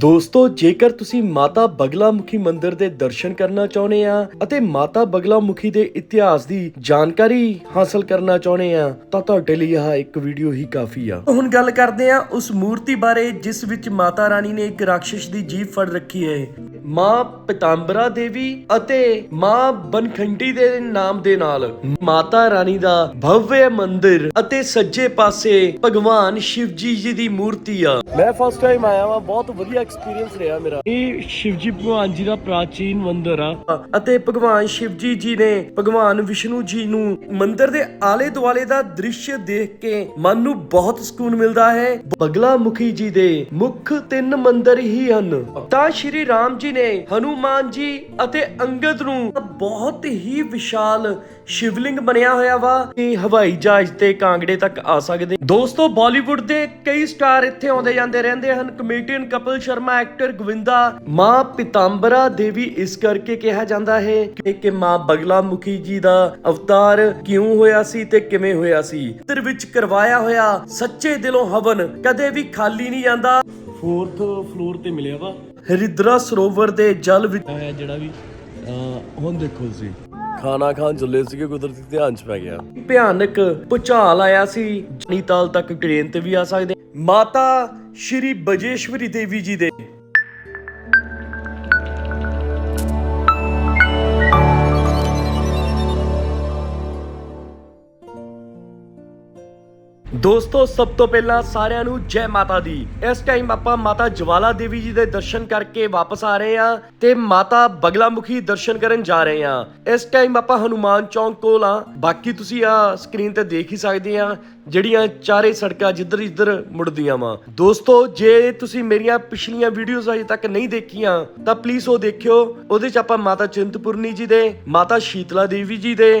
ਦੋਸਤੋ ਜੇਕਰ ਤੁਸੀਂ ਮਾਤਾ ਬਗਲਾਮੁਖੀ ਮੰਦਿਰ ਦੇ ਦਰਸ਼ਨ ਕਰਨਾ ਚਾਹੁੰਦੇ ਆ ਅਤੇ ਮਾਤਾ ਬਗਲਾਮੁਖੀ ਦੇ ਇਤਿਹਾਸ ਦੀ ਜਾਣਕਾਰੀ ਹਾਸਲ ਕਰਨਾ ਚਾਹੁੰਦੇ ਆ ਤਾਂ ਤੁਹਾਡੇ ਲਈ ਇਹ ਇੱਕ ਵੀਡੀਓ ਹੀ ਕਾਫੀ ਆ। ਹੁਣ ਗੱਲ ਕਰਦੇ ਆ ਉਸ ਮੂਰਤੀ ਬਾਰੇ ਜਿਸ ਵਿੱਚ ਮਾਤਾ ਰਾਣੀ ਨੇ ਇੱਕ ਰਾਖਸ਼ ਦੀ ਜੀਭ ਫੜ ਰੱਖੀ ਹੈ। ਮਾਂ ਪਿਤਾੰਬਰਾ ਦੇਵੀ ਅਤੇ ਮਾਂ ਬਨਖੰਡੀ ਦੇ ਨਾਮ ਦੇ ਨਾਲ। ਮਾਤਾ ਰਾਣੀ ਦਾ ਭਵਯ ਮੰਦਿਰ ਅਤੇ ਸੱਜੇ ਪਾਸੇ ਭਗਵਾਨ ਸ਼ਿਵਜੀ ਜੀ ਦੀ ਮੂਰਤੀ ਆ। ਮੈਂ ਫਸਟ ਟਾਈਮ ਆਇਆ ਵਾਂ ਬਹੁਤ ਵਧੀਆ ਐਕਸਪੀਰੀਅੰਸ ਰਿਹਾ ਮੇਰਾ। ਇਹ ਸ਼ਿਵਜੀ ਭਗਵਾਨ ਜੀ ਦਾ ਪ੍ਰਾਚੀਨ ਮੰਦਿਰ ਆ। ਅਤੇ ਭਗਵਾਨ ਸ਼ਿਵਜੀ ਜੀ ਨੇ ਭਗਵਾਨ ਵਿਸ਼ਨੂੰ ਜੀ ਨੂੰ ਮੰਦਿਰ ਦੇ ਆਲੇ ਦੁਆਲੇ ਦਾ ਦ੍ਰਿਸ਼ ਦੇਖ ਕੇ ਮਨ ਨੂੰ ਬਹੁਤ ਸਕੂਨ ਮਿਲਦਾ ਹੈ। ਬਗਲਾ ਮੁਖੀ ਜੀ ਦੇ ਮੁੱਖ ਤਿੰਨ ਮੰਦਿਰ ਹੀ ਹਨ। ਤਾਂ ਸ਼੍ਰੀ ਰਾਮ ਜੀ ਨੇ ਹਨੂਮਾਨ ਜੀ ਅਤੇ ਅੰਗਦ ਨੂੰ ਬਹੁਤ ਹੀ ਵਿਸ਼ਾਲ ਸ਼ਿਵਲਿੰਗ ਬਣਿਆ ਹੋਇਆ ਵਾ। ਕਿ ਹਵਾਈ ਜਹਾਜ਼ ਤੇ ਕਾਂਗੜੇ ਤੱਕ ਆ ਸਕਦੇ? ਦੋਸਤੋ ਬਾਲੀਵੁੱਡ ਦੇ ਕਈ ਸਟਾਰ ਇੱਥੇ ਆਉਂਦੇ ਜਾਂਦੇ ਰਹਿੰਦੇ ਹਨ। ਕਮੇਡੀਅਨ ਕਪਿਲ ਸ਼ਰਮਾ ਐਕਟਰ ਗੋਵਿੰਦਾ ਮਾਂ ਪਿਤਾੰਬਰਾ ਦੇਵੀ ਇਸ ਕਰਕੇ ਕਿਹਾ ਜਾਂਦਾ ਹੈ ਕਿ ਕਿ ਮਾਂ ਬਗਲਾ ਮੁਖੀ ਜੀ ਦਾ ਅਵਤਾਰ ਕਿਉਂ ਹੋਇਆ ਸੀ ਤੇ ਕਿਵੇਂ ਹੋਇਆ ਸੀ? ਮੰਦਿਰ ਵਿੱਚ ਕਰਵਾਇਆ ਹੋਇਆ ਸੱਚੇ ਦਿਲੋਂ ਹਵਨ ਕਦੇ ਵੀ ਖਾਲੀ ਨਹੀਂ ਜਾਂਦਾ। ਫੋਰਥ ਫਲੋਰ ਤੇ ਮਿਲਿਆ ਵਾ। ਹਰਿਦਰਾ ਸਰੋਵਰ ਦੇ ਜਲ ਵਿੱਚ ਆਇਆ ਜਿਹੜਾ ਵੀ ਹੁਣ ਦੇਖੋ ਤੁਸੀਂ ਖਾਣਾ ਖਾਣ ਚੱਲੇ ਸੀਗੇ ਕੁਦਰਤੀ ਧਿਆਨ ਚ ਪੈ ਗਿਆ। ਭਿਆਨਕ ਭੁਚਾਲ ਆਇਆ ਸੀ। ਜਨੀਤਾਲ ਤੱਕ ਟ੍ਰੇਨ ਤੇ ਵੀ ਆ ਸਕਦੇ ਮਾਤਾ ਸ਼੍ਰੀ ਬਜੇਸ਼ਵਰੀ ਦੇਵੀ ਜੀ ਦੇ ਦੋਸਤੋ, ਸਭ ਤੋਂ ਪਹਿਲਾਂ ਸਾਰਿਆਂ ਨੂੰ ਜੈ ਮਾਤਾ ਦੀ। ਇਸ ਟਾਈਮ ਆਪਾਂ ਮਾਤਾ ਜਵਾਲਾ ਦੇਵੀ ਜੀ ਦੇ ਦਰਸ਼ਨ ਕਰਕੇ ਵਾਪਸ ਆ ਰਹੇ ਹਾਂ ਤੇ ਮਾਤਾ ਬਗਲਾਮੁਖੀ ਦਰਸ਼ਨ ਕਰਨ ਜਾ ਰਹੇ ਹਾਂ। ਇਸ ਟਾਈਮ ਆਪਾਂ ਹਨੂਮਾਨ ਚੌਂਕ ਕੋਲ ਆ ਬਾਕੀ ਤੁਸੀਂ ਆ ਸਕਰੀਨ ਤੇ ਦੇਖ ਹੀ ਸਕਦੇ ਆ ਜਿਹੜੀਆਂ ਚਾਰੇ ਸੜਕਾਂ ਜਿੱਧਰ ਜਿੱਧਰ ਮੁੜਦੀਆਂ ਵਾ। ਦੋਸਤੋ, ਜੇ ਤੁਸੀਂ ਮੇਰੀਆਂ ਪਿਛਲੀਆਂ ਵੀਡੀਓਜ਼ ਅਜੇ ਤੱਕ ਨਹੀਂ ਦੇਖੀਆਂ, ਤਾਂ ਪਲੀਜ਼ ਉਹ ਦੇਖਿਓ। ਉਹਦੇ ਚ ਆਪਾਂ ਮਾਤਾ ਚਿੰਤਪੁਰਨੀ ਜੀ ਦੇ, ਮਾਤਾ ਸ਼ੀਤਲਾ ਦੇਵੀ ਜੀ ਦੇ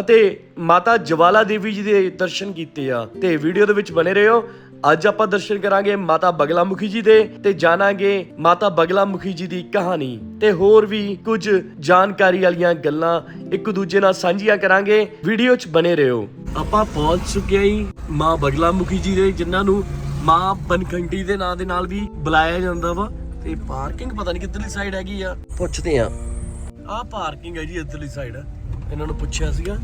ਅਤੇ ਮਾਤਾ ਜਵਾਲਾ ਦੇਵੀ ਜੀ ਦੇ ਦਰਸ਼ਨ ਕੀਤੇ ਆ ਤੇ ਵੀਡੀਓ ਦੇ ਵਿੱਚ ਬਨੇ ਰਹੋ। ਅੱਜ ਆਪਾਂ ਦਰਸ਼ਨ ਕਰਾਂਗੇ ਮਾਤਾ ਬਗਲਾਮੁਖੀ ਜੀ ਦੇ ਤੇ ਜਾਣਾਂਗੇ ਮਾਤਾ ਬਗਲਾਮੁਖੀ ਜੀ ਦੀ ਕਹਾਣੀ ਤੇ ਹੋਰ ਵੀ ਕੁਝ ਜਾਣਕਾਰੀ ਵਾਲੀਆਂ ਗੱਲਾਂ ਇੱਕ ਦੂਜੇ ਨਾਲ ਸਾਂਝੀਆਂ ਕਰਾਂਗੇ। ਵੀਡੀਓ 'ਚ ਬਨੇ ਰਹੋ। ਆਪਾਂ ਪਹੁੰਚ ਚੁੱਕੇ ਹਾਂ ਮਾਂ ਬਗਲਾਮੁਖੀ ਜੀ ਦੇ, ਜਿਨ੍ਹਾਂ ਨੂੰ ਮਾਂ ਬਨਖੰਡੀ ਦੇ ਨਾਂ ਦੇ ਨਾਲ ਵੀ ਬੁਲਾਇਆ ਜਾਂਦਾ ਵਾ। ਤੇ ਪਾਰਕਿੰਗ ਪਤਾ ਨਹੀਂ ਕਿੱਧਰਲੀ ਸਾਈਡ ਹੈਗੀ ਆ। ਪੁੱਛਦੇ ਆ ਆਹ ਪਾਰਕਿੰਗ ਹੈ ਜੀ ਇੱਧਰਲੀ ਸਾਈਡ ਇਹਨਾਂ ਨੂੰ ਪੁੱਛਿਆ ਸੀਗਾ,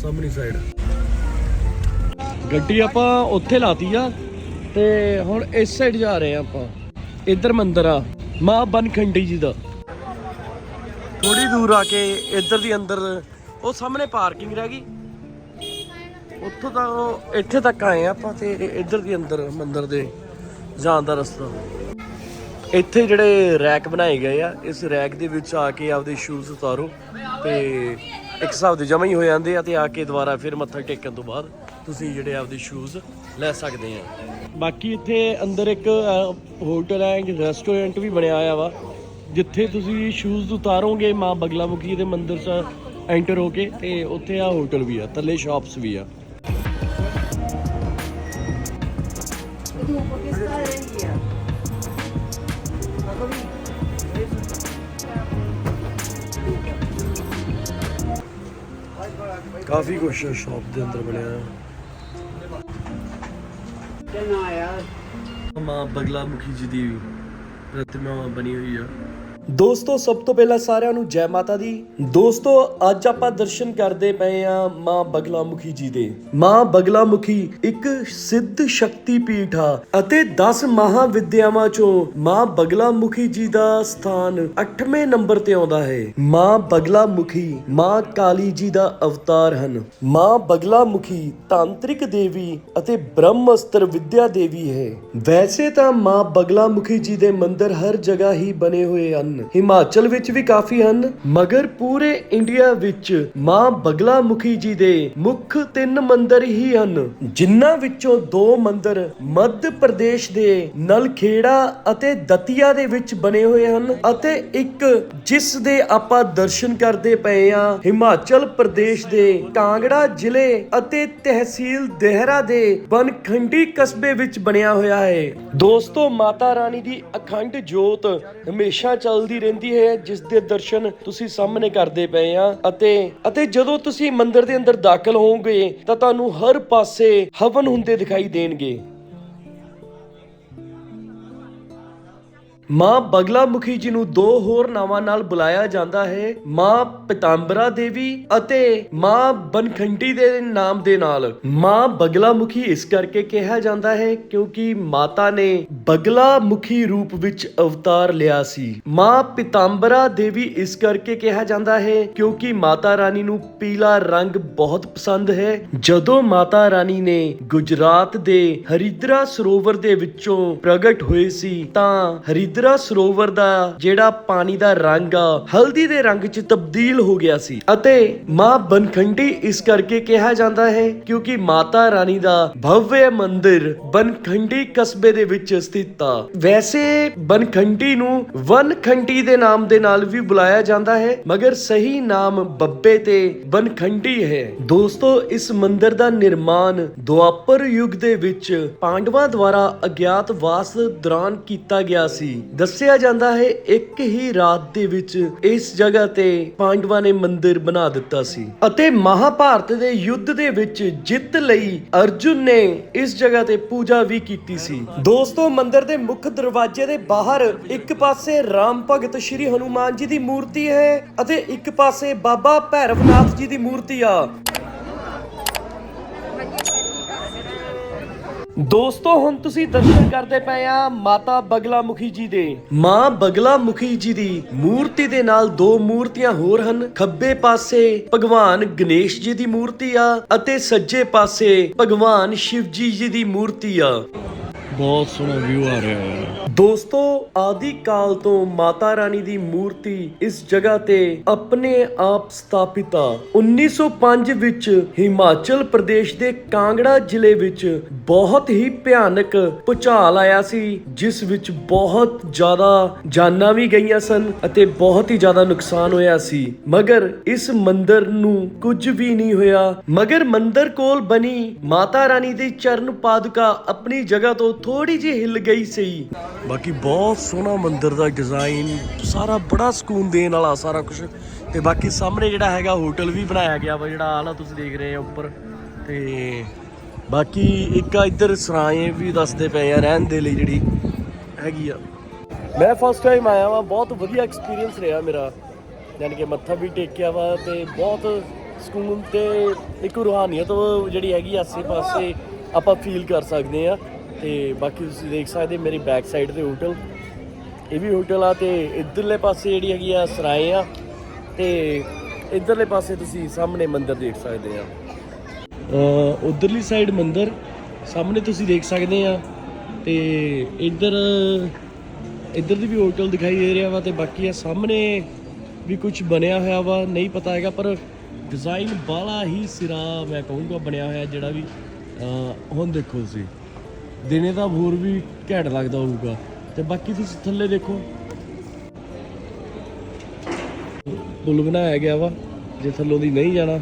ਸਾਹਮਣੀ ਸਾਈਡ ਗੱਡੀ ਆਪਾਂ ਉੱਥੇ ਲਾਤੀ ਆ, ਤੇ ਹੁਣ ਇਸ ਸਾਈਡ ਜਾ ਰਹੇ ਆ ਆਪਾਂ। ਇੱਧਰ ਮੰਦਿਰ ਆ, ਮਾਂ ਬਨਖੰਡੀ ਜੀ ਦਾ। ਥੋੜੀ ਦੂਰ ਆ ਕੇ ਇੱਧਰ ਦੀ ਅੰਦਰ, ਉਹ ਸਾਹਮਣੇ ਪਾਰਕਿੰਗ ਰਹਿ ਗਈ। ਉੱਥੋਂ ਤਾਂ ਉਹ ਇੱਥੇ ਤੱਕ ਆਏ ਆ ਆਪਾਂ ਤੇ ਇੱਧਰ ਦੀ ਅੰਦਰ ਮੰਦਿਰ ਦੇ ਜਾਣ ਦਾ ਰਸਤਾ। ਇੱਥੇ ਜਿਹੜੇ ਰੈਕ ਬਣਾਏ ਗਏ ਆ, ਇਸ ਰੈਕ ਦੇ ਵਿੱਚ ਆ ਕੇ ਆਪਦੇ ਸ਼ੂਜ਼ ਉਤਾਰੋ ਤੇ ਇੱਕ ਹਿਸਾਬ ਦੇ ਜਮਾ ਹੀ ਹੋ ਜਾਂਦੇ ਆ ਤੇ ਆ ਕੇ ਦੁਬਾਰਾ ਫਿਰ ਮੱਥਾ ਟੇਕਣ ਤੋਂ ਬਾਅਦ ਤੁਸੀਂ ਜਿਹੜੇ ਆਪਦੇ ਸ਼ੂਜ਼ ਲੈ ਸਕਦੇ ਆ। ਬਾਕੀ ਇੱਥੇ ਅੰਦਰ ਇੱਕ ਹੋਟਲ ਹੈ ਰੈਸਟੋਰੈਂਟ ਵੀ ਬਣਿਆ ਹੋਇਆ ਵਾ, ਜਿੱਥੇ ਤੁਸੀਂ ਸ਼ੂਜ਼ ਉਤਾਰੋਗੇ, ਮਾਂ ਬਗਲਾ ਮੁਖੀ ਦੇ ਮੰਦਿਰ 'ਚ ਐਂਟਰ ਹੋ ਕੇ ਤੇ ਉੱਥੇ ਆ ਹੋਟਲ ਵੀ ਆ, ਥੱਲੇ ਸ਼ਾਪਸ ਵੀ ਆ। ਕਾਫੀ ਕੁਛ ਸ਼ਾਪ ਦੇ ਅੰਦਰ ਬਣਿਆ। ਮਾਂ ਬਗਲਾ ਮੁਖੀ ਜੀ ਦੀ ਪ੍ਰਤਿਮਾ ਬਣੀ ਹੋਈ ਆ। ਦੋਸਤੋ, ਸਭ ਤੋਂ ਪਹਿਲਾਂ ਸਾਰਿਆਂ ਨੂੰ ਜੈ ਮਾਤਾ ਦੀ। ਦੋਸਤੋ, ਅੱਜ ਆਪਾਂ ਦਰਸ਼ਨ ਕਰਦੇ ਪਏ ਆ ਮਾਂ ਬਗਲਾ ਮੁਖੀ ਜੀ ਦੇ। ਮਾਂ ਬਗਲਾ ਮੁਖੀ ਇੱਕ ਸਿੱਧ ਸ਼ਕਤੀ ਪੀਠ ਆ ਅਤੇ 10 ਮਹਾਵਿਦਿਆਵਾਂ ਚੋਂ ਮਾਂ ਬਗਲਾ ਮੁਖੀ ਜੀ ਦਾ ਸਥਾਨ 8ਵੇਂ ਨੰਬਰ ਤੇ ਆਉਂਦਾ ਹੈ। ਮਾਂ ਬਗਲਾ ਮੁਖੀ ਮਾਂ ਕਾਲੀ ਜੀ ਦਾ ਅਵਤਾਰ ਹਨ। ਮਾਂ ਬਗਲਾ ਮੁਖੀ ਤਾਂਤਰਿਕ ਦੇਵੀ ਅਤੇ ਬ੍ਰਹਮਸਤਰ ਵਿਦਿਆ ਦੇਵੀ ਹੈ। ਵੈਸੇ ਤਾਂ ਮਾਂ ਬਗਲਾ ਮੁਖੀ ਜੀ ਦੇ ਮੰਦਿਰ ਹਰ ਜਗ੍ਹਾ ਹੀ ਬਣੇ ਹੋਏ ਹਨ। ਹਿਮਾਚਲ ਵਿੱਚ ਵੀ ਕਾਫੀ ਹਨ, ਮਗਰ ਪੂਰੇ ਇੰਡੀਆ ਵਿੱਚ ਮਾਂ ਬਗਲਾ ਮੁਖੀ ਜੀ ਦੇ ਮੁੱਖ ਤਿੰਨ ਮੰਦਿਰ ਹੀ ਹਨ। ਜਿਨ੍ਹਾਂ ਵਿੱਚੋਂ ਦੋ ਮੰਦਿਰ ਮੱਧ ਪ੍ਰਦੇਸ਼ ਦੇ ਨਲਖੇੜਾ ਅਤੇ ਦਤੀਆ ਦੇ ਵਿੱਚ ਬਣੇ ਹੋਏ ਹਨ ਅਤੇ ਇੱਕ ਜਿਸ ਦੇ ਆਪਾਂ ਦਰਸ਼ਨ ਕਰਦੇ ਪਏ ਆ ਹਿਮਾਚਲ ਪ੍ਰਦੇਸ਼ ਦੇ ਕਾਂਗੜਾ ਜ਼ਿਲ੍ਹੇ ਅਤੇ ਤਹਿਸੀਲ ਦੇਹਰਾ ਦੇ ਬਨਖੰਡੀ ਕਸਬੇ ਵਿੱਚ ਬਣਿਆ ਹੋਇਆ ਹੈ। ਦੋਸਤੋ, ਮਾਤਾ ਰਾਣੀ ਦੀ ਅਖੰਡ ਜੋਤ ਹਮੇਸ਼ਾ ਚੱਲਦੀ ਰਹਿੰਦੀ ਹੈ, ਜਿਸ ਦੇ ਦਰਸ਼ਨ ਤੁਸੀਂ ਸਾਹਮਣੇ ਕਰਦੇ ਪਏ ਆ। ਅਤੇ ਅਤੇ ਜਦੋਂ ਤੁਸੀਂ ਮੰਦਿਰ ਦੇ ਅੰਦਰ ਦਾਖਲ ਹੋਵੋਗੇ, ਤਾਂ ਤੁਹਾਨੂੰ ਹਰ ਪਾਸੇ ਹਵਨ ਹੁੰਦੇ ਦਿਖਾਈ ਦੇਣਗੇ। ਮਾਂ ਬਗਲਾ ਮੁਖੀ ਜੀ ਨੂੰ ਦੋ ਹੋਰ ਨਾਵਾਂ ਨਾਲ ਬੁਲਾਇਆ ਜਾਂਦਾ ਹੈ, ਮਾਂ ਪਿਤਾੰਬਰਾ ਦੇਵੀ ਅਤੇ ਮਾਂ ਬਨਖੰਡੀ ਦੇ ਨਾਮ ਦੇ ਨਾਲ। ਮਾਂ ਬਗਲਾ ਮੁਖੀ ਇਸ ਕਰਕੇ ਕਿਹਾ ਜਾਂਦਾ ਹੈ ਕਿਉਂਕਿ ਮਾਤਾ ਨੇ ਬਗਲਾ ਮੁਖੀ ਰੂਪ ਵਿੱਚ ਅਵਤਾਰ ਲਿਆ ਸੀ। ਮਾਂ ਪਿਤਾੰਬਰਾ ਦੇਵੀ ਇਸ ਕਰਕੇ ਕਿਹਾ ਜਾਂਦਾ ਹੈ ਕਿਉਂਕਿ ਮਾਤਾ ਰਾਣੀ ਨੂੰ ਪੀਲਾ ਰੰਗ ਬਹੁਤ ਪਸੰਦ ਹੈ। ਜਦੋਂ ਮਾਤਾ ਰਾਣੀ ਨੇ ਗੁਜਰਾਤ ਦੇ ਹਰਿਦਰਾ ਸਰੋਵਰ ਦੇ ਵਿੱਚੋਂ ਪ੍ਰਗਟ ਹੋਏ ਸੀ ਤਾਂ ਹਰਿ ਹਰਿਦਰਾ ਸਰੋਵਰ ਦਾ ਜਿਹੜਾ ਪਾਣੀ ਦਾ ਰੰਗ ਆ, ਹਲਦੀ ਦੇ ਰੰਗ 'ਚ ਤਬਦੀਲ ਹੋ ਗਿਆ ਸੀ। ਅਤੇ ਮਾਂ ਬਨਖੰਡੀ ਇਸ ਕਰਕੇ ਕਿਹਾ ਜਾਂਦਾ ਹੈ ਕਿਉਂਕਿ ਮਾਤਾ ਰਾਣੀ ਦਾ ਭਵਯ ਮੰਦਿਰ ਬਨਖੰਡੀ ਕਸਬੇ ਦੇ ਵਿੱਚ ਸਥਿਤ ਆ। ਵੈਸੇ ਬਨਖੰਡੀ ਨੂੰ ਵਨਖੰਡੀ ਦੇ ਨਾਮ ਦੇ ਨਾਲ ਵੀ ਬੁਲਾਇਆ ਜਾਂਦਾ ਹੈ, ਮਗਰ ਸਹੀ ਨਾਮ ਬੱਬੇ ਤੇ ਬਨਖੰਡੀ ਹੈ। ਦੋਸਤੋ, ਇਸ ਮੰਦਿਰ ਦਾ ਨਿਰਮਾਣ ਦੁਆਪਰ ਯੁੱਗ ਦੇ ਵਿੱਚ ਪਾਂਡਵਾਂ ਦੁਆਰਾ ਅਗਿਆਤਵਾਸ ਦੌਰਾਨ ਕੀਤਾ ਗਿਆ ਸੀ। ਦੱਸਿਆ ਜਾਂਦਾ ਹੈ, ਇੱਕ ਹੀ ਰਾਤ ਦੇ ਵਿੱਚ ਇਸ ਜਗ੍ਹਾ ਤੇ ਪਾਂਡਵਾਂ ਨੇ ਮੰਦਿਰ ਬਣਾ ਦਿੱਤਾ ਸੀ। ਅਤੇ ਮਹਾਭਾਰਤ ਦੇ ਯੁੱਧ ਦੇ ਵਿੱਚ ਜਿੱਤ ਲਈ ਅਰਜੁਨ ਨੇ ਇਸ ਜਗ੍ਹਾ ਤੇ ਪੂਜਾ ਵੀ ਕੀਤੀ ਸੀ। ਦੋਸਤੋ, ਮੰਦਿਰ ਦੇ ਮੁੱਖ ਦਰਵਾਜ਼ੇ ਦੇ ਬਾਹਰ ਇੱਕ ਪਾਸੇ ਰਾਮ ਭਗਤ ਸ਼੍ਰੀ ਹਨੂਮਾਨ ਜੀ ਦੀ ਮੂਰਤੀ ਹੈ ਅਤੇ ਇੱਕ ਪਾਸੇ ਬਾਬਾ ਭੈਰਵਨਾਥ ਜੀ ਦੀ ਮੂਰਤੀ ਆ। ਦੋਸਤੋ, ਹੁਣ ਤੁਸੀਂ ਦਰਸ਼ਨ ਕਰਦੇ ਪਏ ਆ ਮਾਤਾ ਬਗਲਾ ਮੁਖੀ ਜੀ ਦੇ। ਮਾਂ ਬਗਲਾ ਮੁਖੀ ਜੀ ਦੀ ਮੂਰਤੀ ਦੇ ਨਾਲ ਦੋ ਮੂਰਤੀਆਂ ਹੋਰ ਹਨ। ਖੱਬੇ ਪਾਸੇ ਭਗਵਾਨ ਗਣੇਸ਼ ਜੀ ਦੀ ਮੂਰਤੀ ਆ ਅਤੇ ਸੱਜੇ ਪਾਸੇ ਭਗਵਾਨ ਸ਼ਿਵਜੀ ਜੀ ਦੀ ਮੂਰਤੀ ਆ। ਬਹੁਤ ਸੋਹਣਾ ਵਿਊ ਆ ਰਿਹਾ ਹੈ ਦੋਸਤੋ, ਆਦਿ ਕਾਲ ਤੋਂ ਮਾਤਾ ਰਾਣੀ ਦੀ ਮੂਰਤੀ ਇਸ ਜਗ੍ਹਾ ਤੇ ਆਪਣੇ ਆਪ ਸਥਾਪਿਤ ਆ। 1905 ਵਿੱਚ ਹਿਮਾਚਲ ਪ੍ਰਦੇਸ਼ ਦੇ ਕਾਂਗੜਾ ਜ਼ਿਲ੍ਹੇ ਵਿੱਚ ਬਹੁਤ ਹੀ ਭਿਆਨਕ ਭੂਚਾਲ ਆਇਆ ਸੀ, ਜਿਸ ਵਿੱਚ ਬਹੁਤ ਜ਼ਿਆਦਾ ਜਾਨਾਂ ਵੀ ਗਈਆਂ ਸਨ ਅਤੇ ਬਹੁਤ ਹੀ ਜ਼ਿਆਦਾ ਨੁਕਸਾਨ ਹੋਇਆ ਸੀ। ਮਗਰ ਇਸ ਮੰਦਿਰ ਨੂੰ ਕੁਝ ਵੀ ਨਹੀਂ ਹੋਇਆ। ਮਗਰ ਮੰਦਿਰ ਕੋਲ ਬਣੀ ਮਾਤਾ ਰਾਣੀ ਦੀ ਚਰਨ ਪਾਦੁਕਾ ਆਪਣੀ ਜਗ੍ਹਾ ਤੋਂ ਥੋੜੀ ਜਿਹੀ ਹਿੱਲ ਗਈ ਸੀ। ਬਾਕੀ ਬਹੁਤ ਸੋਹਣਾ ਮੰਦਿਰ ਦਾ ਡਿਜ਼ਾਈਨ ਸਾਰਾ ਬੜਾ ਸਕੂਨ ਦੇਣ ਵਾਲਾ ਸਾਰਾ ਕੁਝ ਤੇ ਬਾਕੀ ਸਾਹਮਣੇ ਜਿਹੜਾ ਹੈਗਾ, ਹੋਟਲ ਵੀ ਬਣਾਇਆ ਗਿਆ ਵਾ, ਜਿਹੜਾ ਆਲਾ ਤੁਸੀਂ ਦੇਖ ਰਹੇ ਹੋ ਉੱਪਰ। ਤੇ ਬਾਕੀ ਇੱਕ ਇੱਧਰ ਸਰਾਏ ਵੀ ਦੱਸਦੇ ਪਏ ਆ, ਰਹਿਣ ਦੇ ਲਈ ਜਿਹੜੀ ਹੈਗੀ ਆ। ਮੈਂ ਫਸਟ ਟਾਈਮ ਆਇਆ ਵਾ, ਬਹੁਤ ਵਧੀਆ ਐਕਸਪੀਰੀਅੰਸ ਰਿਹਾ ਮੇਰਾ। ਯਾਨੀ ਕਿ ਮੱਥਾ ਵੀ ਟੇਕਿਆ ਵਾ ਤੇ ਬਹੁਤ ਸਕੂਨ ਤੇ ਇੱਕ ਰੂਹਾਨੀਅਤ ਜਿਹੜੀ ਹੈਗੀ ਆਸੇ ਪਾਸੇ ਆਪਾਂ ਫੀਲ ਕਰ ਸਕਦੇ ਆ। ਤੇ ਬਾਕੀ ਤੁਸੀਂ ਦੇਖ ਸਕਦੇ ਮੇਰੇ ਬੈਕ ਸਾਈਡ ਤੇ ਹੋਟਲ ਇਹ ਵੀ ਹੋਟਲ ਆ ਤੇ ਇਧਰਲੇ ਪਾਸੇ ਜਿਹੜੀ ਹੈਗੀ ਆ ਸਰਾਏ ਆ ਤੇ ਇਧਰਲੇ ਪਾਸੇ ਤੁਸੀਂ ਸਾਹਮਣੇ ਮੰਦਿਰ ਦੇਖ ਸਕਦੇ ਆ। ਉਧਰਲੀ ਸਾਈਡ ਮੰਦਿਰ, ਸਾਹਮਣੇ ਤੁਸੀਂ ਦੇਖ ਸਕਦੇ ਆ ਤੇ ਇੱਧਰ ਇੱਧਰ ਦੀ ਵੀ ਹੋਟਲ ਦਿਖਾਈ ਦੇ ਰਿਹਾ ਵਾ ਤੇ ਬਾਕੀ ਆ ਸਾਹਮਣੇ ਵੀ ਕੁਝ ਬਣਿਆ ਹੋਇਆ ਵਾ, ਨਹੀਂ ਪਤਾ ਹੈਗਾ, ਪਰ ਡਿਜ਼ਾਈਨ ਬਾਲਾ ਹੀ ਸਿਰਾ ਮੈਂ ਕਹੂੰਗਾ ਬਣਿਆ ਹੋਇਆ ਜਿਹੜਾ ਵੀ ਹੁਣ ਦੇਖੋ ਤੁਸੀਂ। ਦਿਨੇ ਤਾਂ ਹੋਰ ਵੀ ਘੈਂਟ ਲੱਗਦਾ ਹੋਊਗਾ। ਤੇ ਬਾਕੀ ਤੁਸੀਂ ਥੱਲੇ ਦੇਖੋ। ਪੁਲ ਬਣਾਇਆ ਗਿਆ ਵਾ, ਜੇ ਥੱਲੋਂ ਦੀ ਨਹੀਂ ਜਾਣਾ,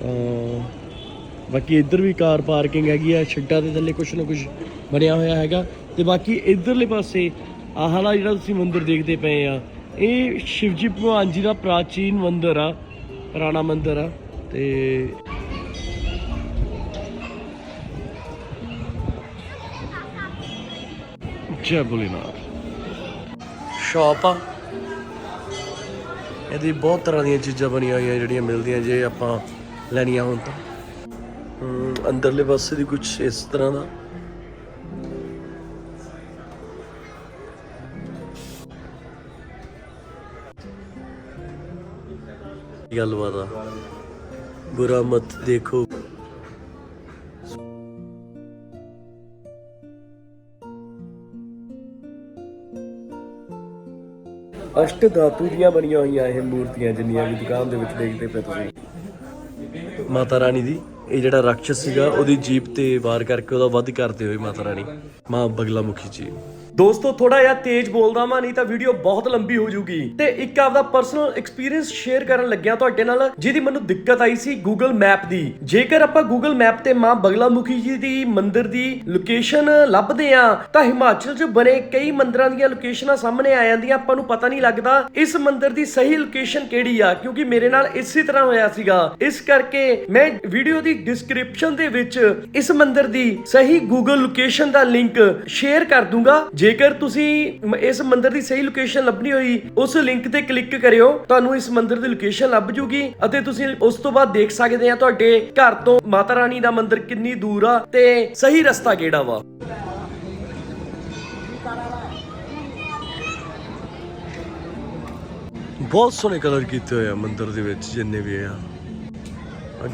ਤਾਂ ਬਾਕੀ ਇੱਧਰ ਵੀ ਕਾਰ ਪਾਰਕਿੰਗ ਹੈਗੀ ਆ, ਛੱਡਾਂ ਦੇ ਥੱਲੇ ਕੁਛ ਨਾ ਕੁਛ ਬਣਿਆ ਹੋਇਆ ਹੈਗਾ। ਤੇ ਬਾਕੀ ਇੱਧਰਲੇ ਪਾਸੇ ਆਹਲਾ ਜਿਹੜਾ ਤੁਸੀਂ ਮੰਦਿਰ ਦੇਖਦੇ ਪਏ ਆ, ਇਹ ਸ਼ਿਵਜੀ ਭਗਵਾਨ ਜੀ ਦਾ ਪ੍ਰਾਚੀਨ ਮੰਦਿਰ ਆ, ਪੁਰਾਣਾ ਮੰਦਿਰ ਆ, ਤੇ ਜੈ ਭੋਲੇਨਾਥ ਸ਼ਾਪ ਆ। ਇਹਦੀ ਬਹੁਤ ਤਰ੍ਹਾਂ ਦੀਆਂ ਚੀਜ਼ਾਂ ਬਣੀਆਂ ਹੋਈਆਂ ਜਿਹੜੀਆਂ ਮਿਲਦੀਆਂ ਜੇ ਆਪਾਂ ਲੈਣੀਆਂ ਹੋਣ ਤਾਂ। ਅੰਦਰਲੇ ਪਾਸੇ ਦੀ ਕੁਝ ਇਸ ਤਰ੍ਹਾਂ ਦਾ। ਗੱਲਬਾਤ ਆ? ਬੁਰਾ ਮਤ ਦੇਖੋ। ਅਸ਼ਟ ਧਾਤੂ ਦੀਆਂ ਬਣੀਆਂ ਹੋਈਆਂ ਇਹ ਮੂਰਤੀਆਂ, ਜਿੰਨੀਆਂ ਵੀ ਦੁਕਾਨ ਦੇ ਵਿੱਚ ਦੇਖਦੇ ਪਏ ਤੁਸੀਂ। ਮਾਤਾ ਰਾਣੀ ਦੀ, ਇਹ ਜਿਹੜਾ ਰਾਖਸ਼ ਸੀਗਾ, ਉਹਦੀ ਜੀਪ ਤੇ ਵਾਰ ਕਰਕੇ ਉਹਦਾ ਵੱਧ ਕਰਦੇ ਹੋਏ ਮਾਤਾ ਰਾਣੀ। ਮਾਂ ਬਗਲਾ ਮੁਖੀ ਜੀ। ਦੋਸਤੋ ਥੋੜਾ ਜਿਹਾ ਤੇਜ਼ ਬੋਲਦਾ ਵਾਂ, ਨਹੀਂ ਤਾਂ ਵੀਡੀਓ ਬਹੁਤ ਲੰਬੀ ਹੋ ਜੂਗੀ ਤੇ ਇੱਕ ਆਪਦਾ ਪਰਸਨਲ ਐਕਸਪੀਰੀਅੰਸ ਸ਼ੇਅਰ ਕਰਨ ਲੱਗਿਆ ਤੁਹਾਡੇ ਨਾਲ, ਜਿਹਦੀ ਮੈਨੂੰ ਦਿੱਕਤ ਆਈ ਸੀ Google ਮੈਪ ਦੀ। ਜੇਕਰ ਆਪਾਂ Google ਮੈਪ ਤੇ ਮਾਂ ਬਗਲਾ ਮੁਖੀ ਜੀ ਦੀ ਮੰਦਿਰ ਦੀ ਲੋਕੇਸ਼ਨ ਲੱਭਦੇ ਆ, ਤਾਂ ਹਿਮਾਚਲ 'ਚ ਬਣੇ ਕਈ ਮੰਦਿਰਾਂ ਦੀਆਂ ਲੋਕੇਸ਼ਨਾਂ ਸਾਹਮਣੇ ਆ ਜਾਂਦੀਆਂ, ਆਪਾਂ ਨੂੰ ਪਤਾ ਨਹੀਂ ਲੱਗਦਾ ਇਸ ਮੰਦਿਰ ਦੀ ਸਹੀ ਲੋਕੇਸ਼ਨ ਕਿਹੜੀ ਆ, ਕਿਉਂਕਿ ਮੇਰੇ ਨਾਲ ਇਸੇ ਤਰ੍ਹਾਂ ਹੋਇਆ ਸੀਗਾ। ਇਸ ਕਰਕੇ ਮੈਂ ਵੀਡੀਓ ਦੀ ਡਿਸਕ੍ਰਿਪਸ਼ਨ ਦੇ ਵਿੱਚ ਇਸ ਮੰਦਿਰ ਦੀ ਸਹੀ Google ਲੋਕੇਸ਼ਨ ਦਾ ਲਿੰਕ ਸ਼ੇਅਰ ਕਰ ਦੂੰਗਾ ਜੇਕਰ ਤੁਸੀਂ ਇਸ ਮੰਦਿਰ ਦੀ ਸਹੀ ਲੋਕੇਸ਼ਨ ਲੱਭਣੀ ਹੋਈ, ਉਸ ਲਿੰਕ ਤੇ ਕਲਿੱਕ ਕਰਿਓ, ਤੁਹਾਨੂੰ ਇਸ ਮੰਦਿਰ ਦੀ ਲੋਕੇਸ਼ਨ ਲੱਭ ਜੂਗੀ ਅਤੇ ਤੁਸੀਂ ਉਸ ਤੋਂ ਬਾਅਦ ਦੇਖ ਸਕਦੇ ਆ ਤੁਹਾਡੇ ਘਰ ਤੋਂ ਮਾਤਾ ਰਾਣੀ ਦਾ ਮੰਦਿਰ ਕਿੰਨੀ ਦੂਰ ਆ ਤੇ ਸਹੀ ਰਸਤਾ ਕਿਹੜਾ ਵਾ। ਬਹੁਤ ਸੋਹਣੇ ਕਲਰ ਕੀਤੇ ਹੋਏ ਆ ਮੰਦਿਰ ਦੇ ਵਿੱਚ, ਜਿੰਨੇ ਵੀ ਆ।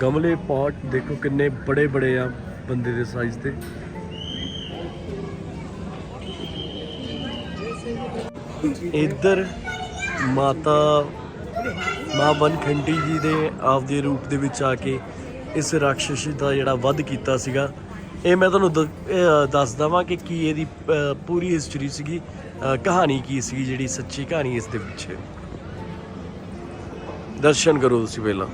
ਗਮਲੇ ਪੌਟ ਦੇਖੋ ਕਿੰਨੇ ਬੜੇ ਬੜੇ ਆ ਬੰਦੇ ਦੇ ਸਾਈਜ਼ 'ਤੇ। ਇੱਧਰ ਮਾਤਾ ਮਾਂ ਬਨਖੰਡੀ ਜੀ ਦੇ ਆਪਦੇ ਰੂਪ ਦੇ ਵਿੱਚ ਆ ਕੇ ਇਸ ਰਾਖਸ਼ ਦਾ ਜਿਹੜਾ ਵੱਧ ਕੀਤਾ ਸੀਗਾ। ਇਹ ਮੈਂ ਤੁਹਾਨੂੰ ਦ- ਦੱਸ ਦਵਾਂ ਕਿ ਕੀ ਇਹਦੀ ਪੂਰੀ ਹਿਸਟਰੀ ਸੀਗੀ ਕਹਾਣੀ ਕੀ ਸੀਗੀ, ਜਿਹੜੀ ਸੱਚੀ ਕਹਾਣੀ ਇਸ ਦੇ ਪਿੱਛੇ। ਦਰਸ਼ਨ ਕਰੋ ਤੁਸੀਂ ਪਹਿਲਾਂ।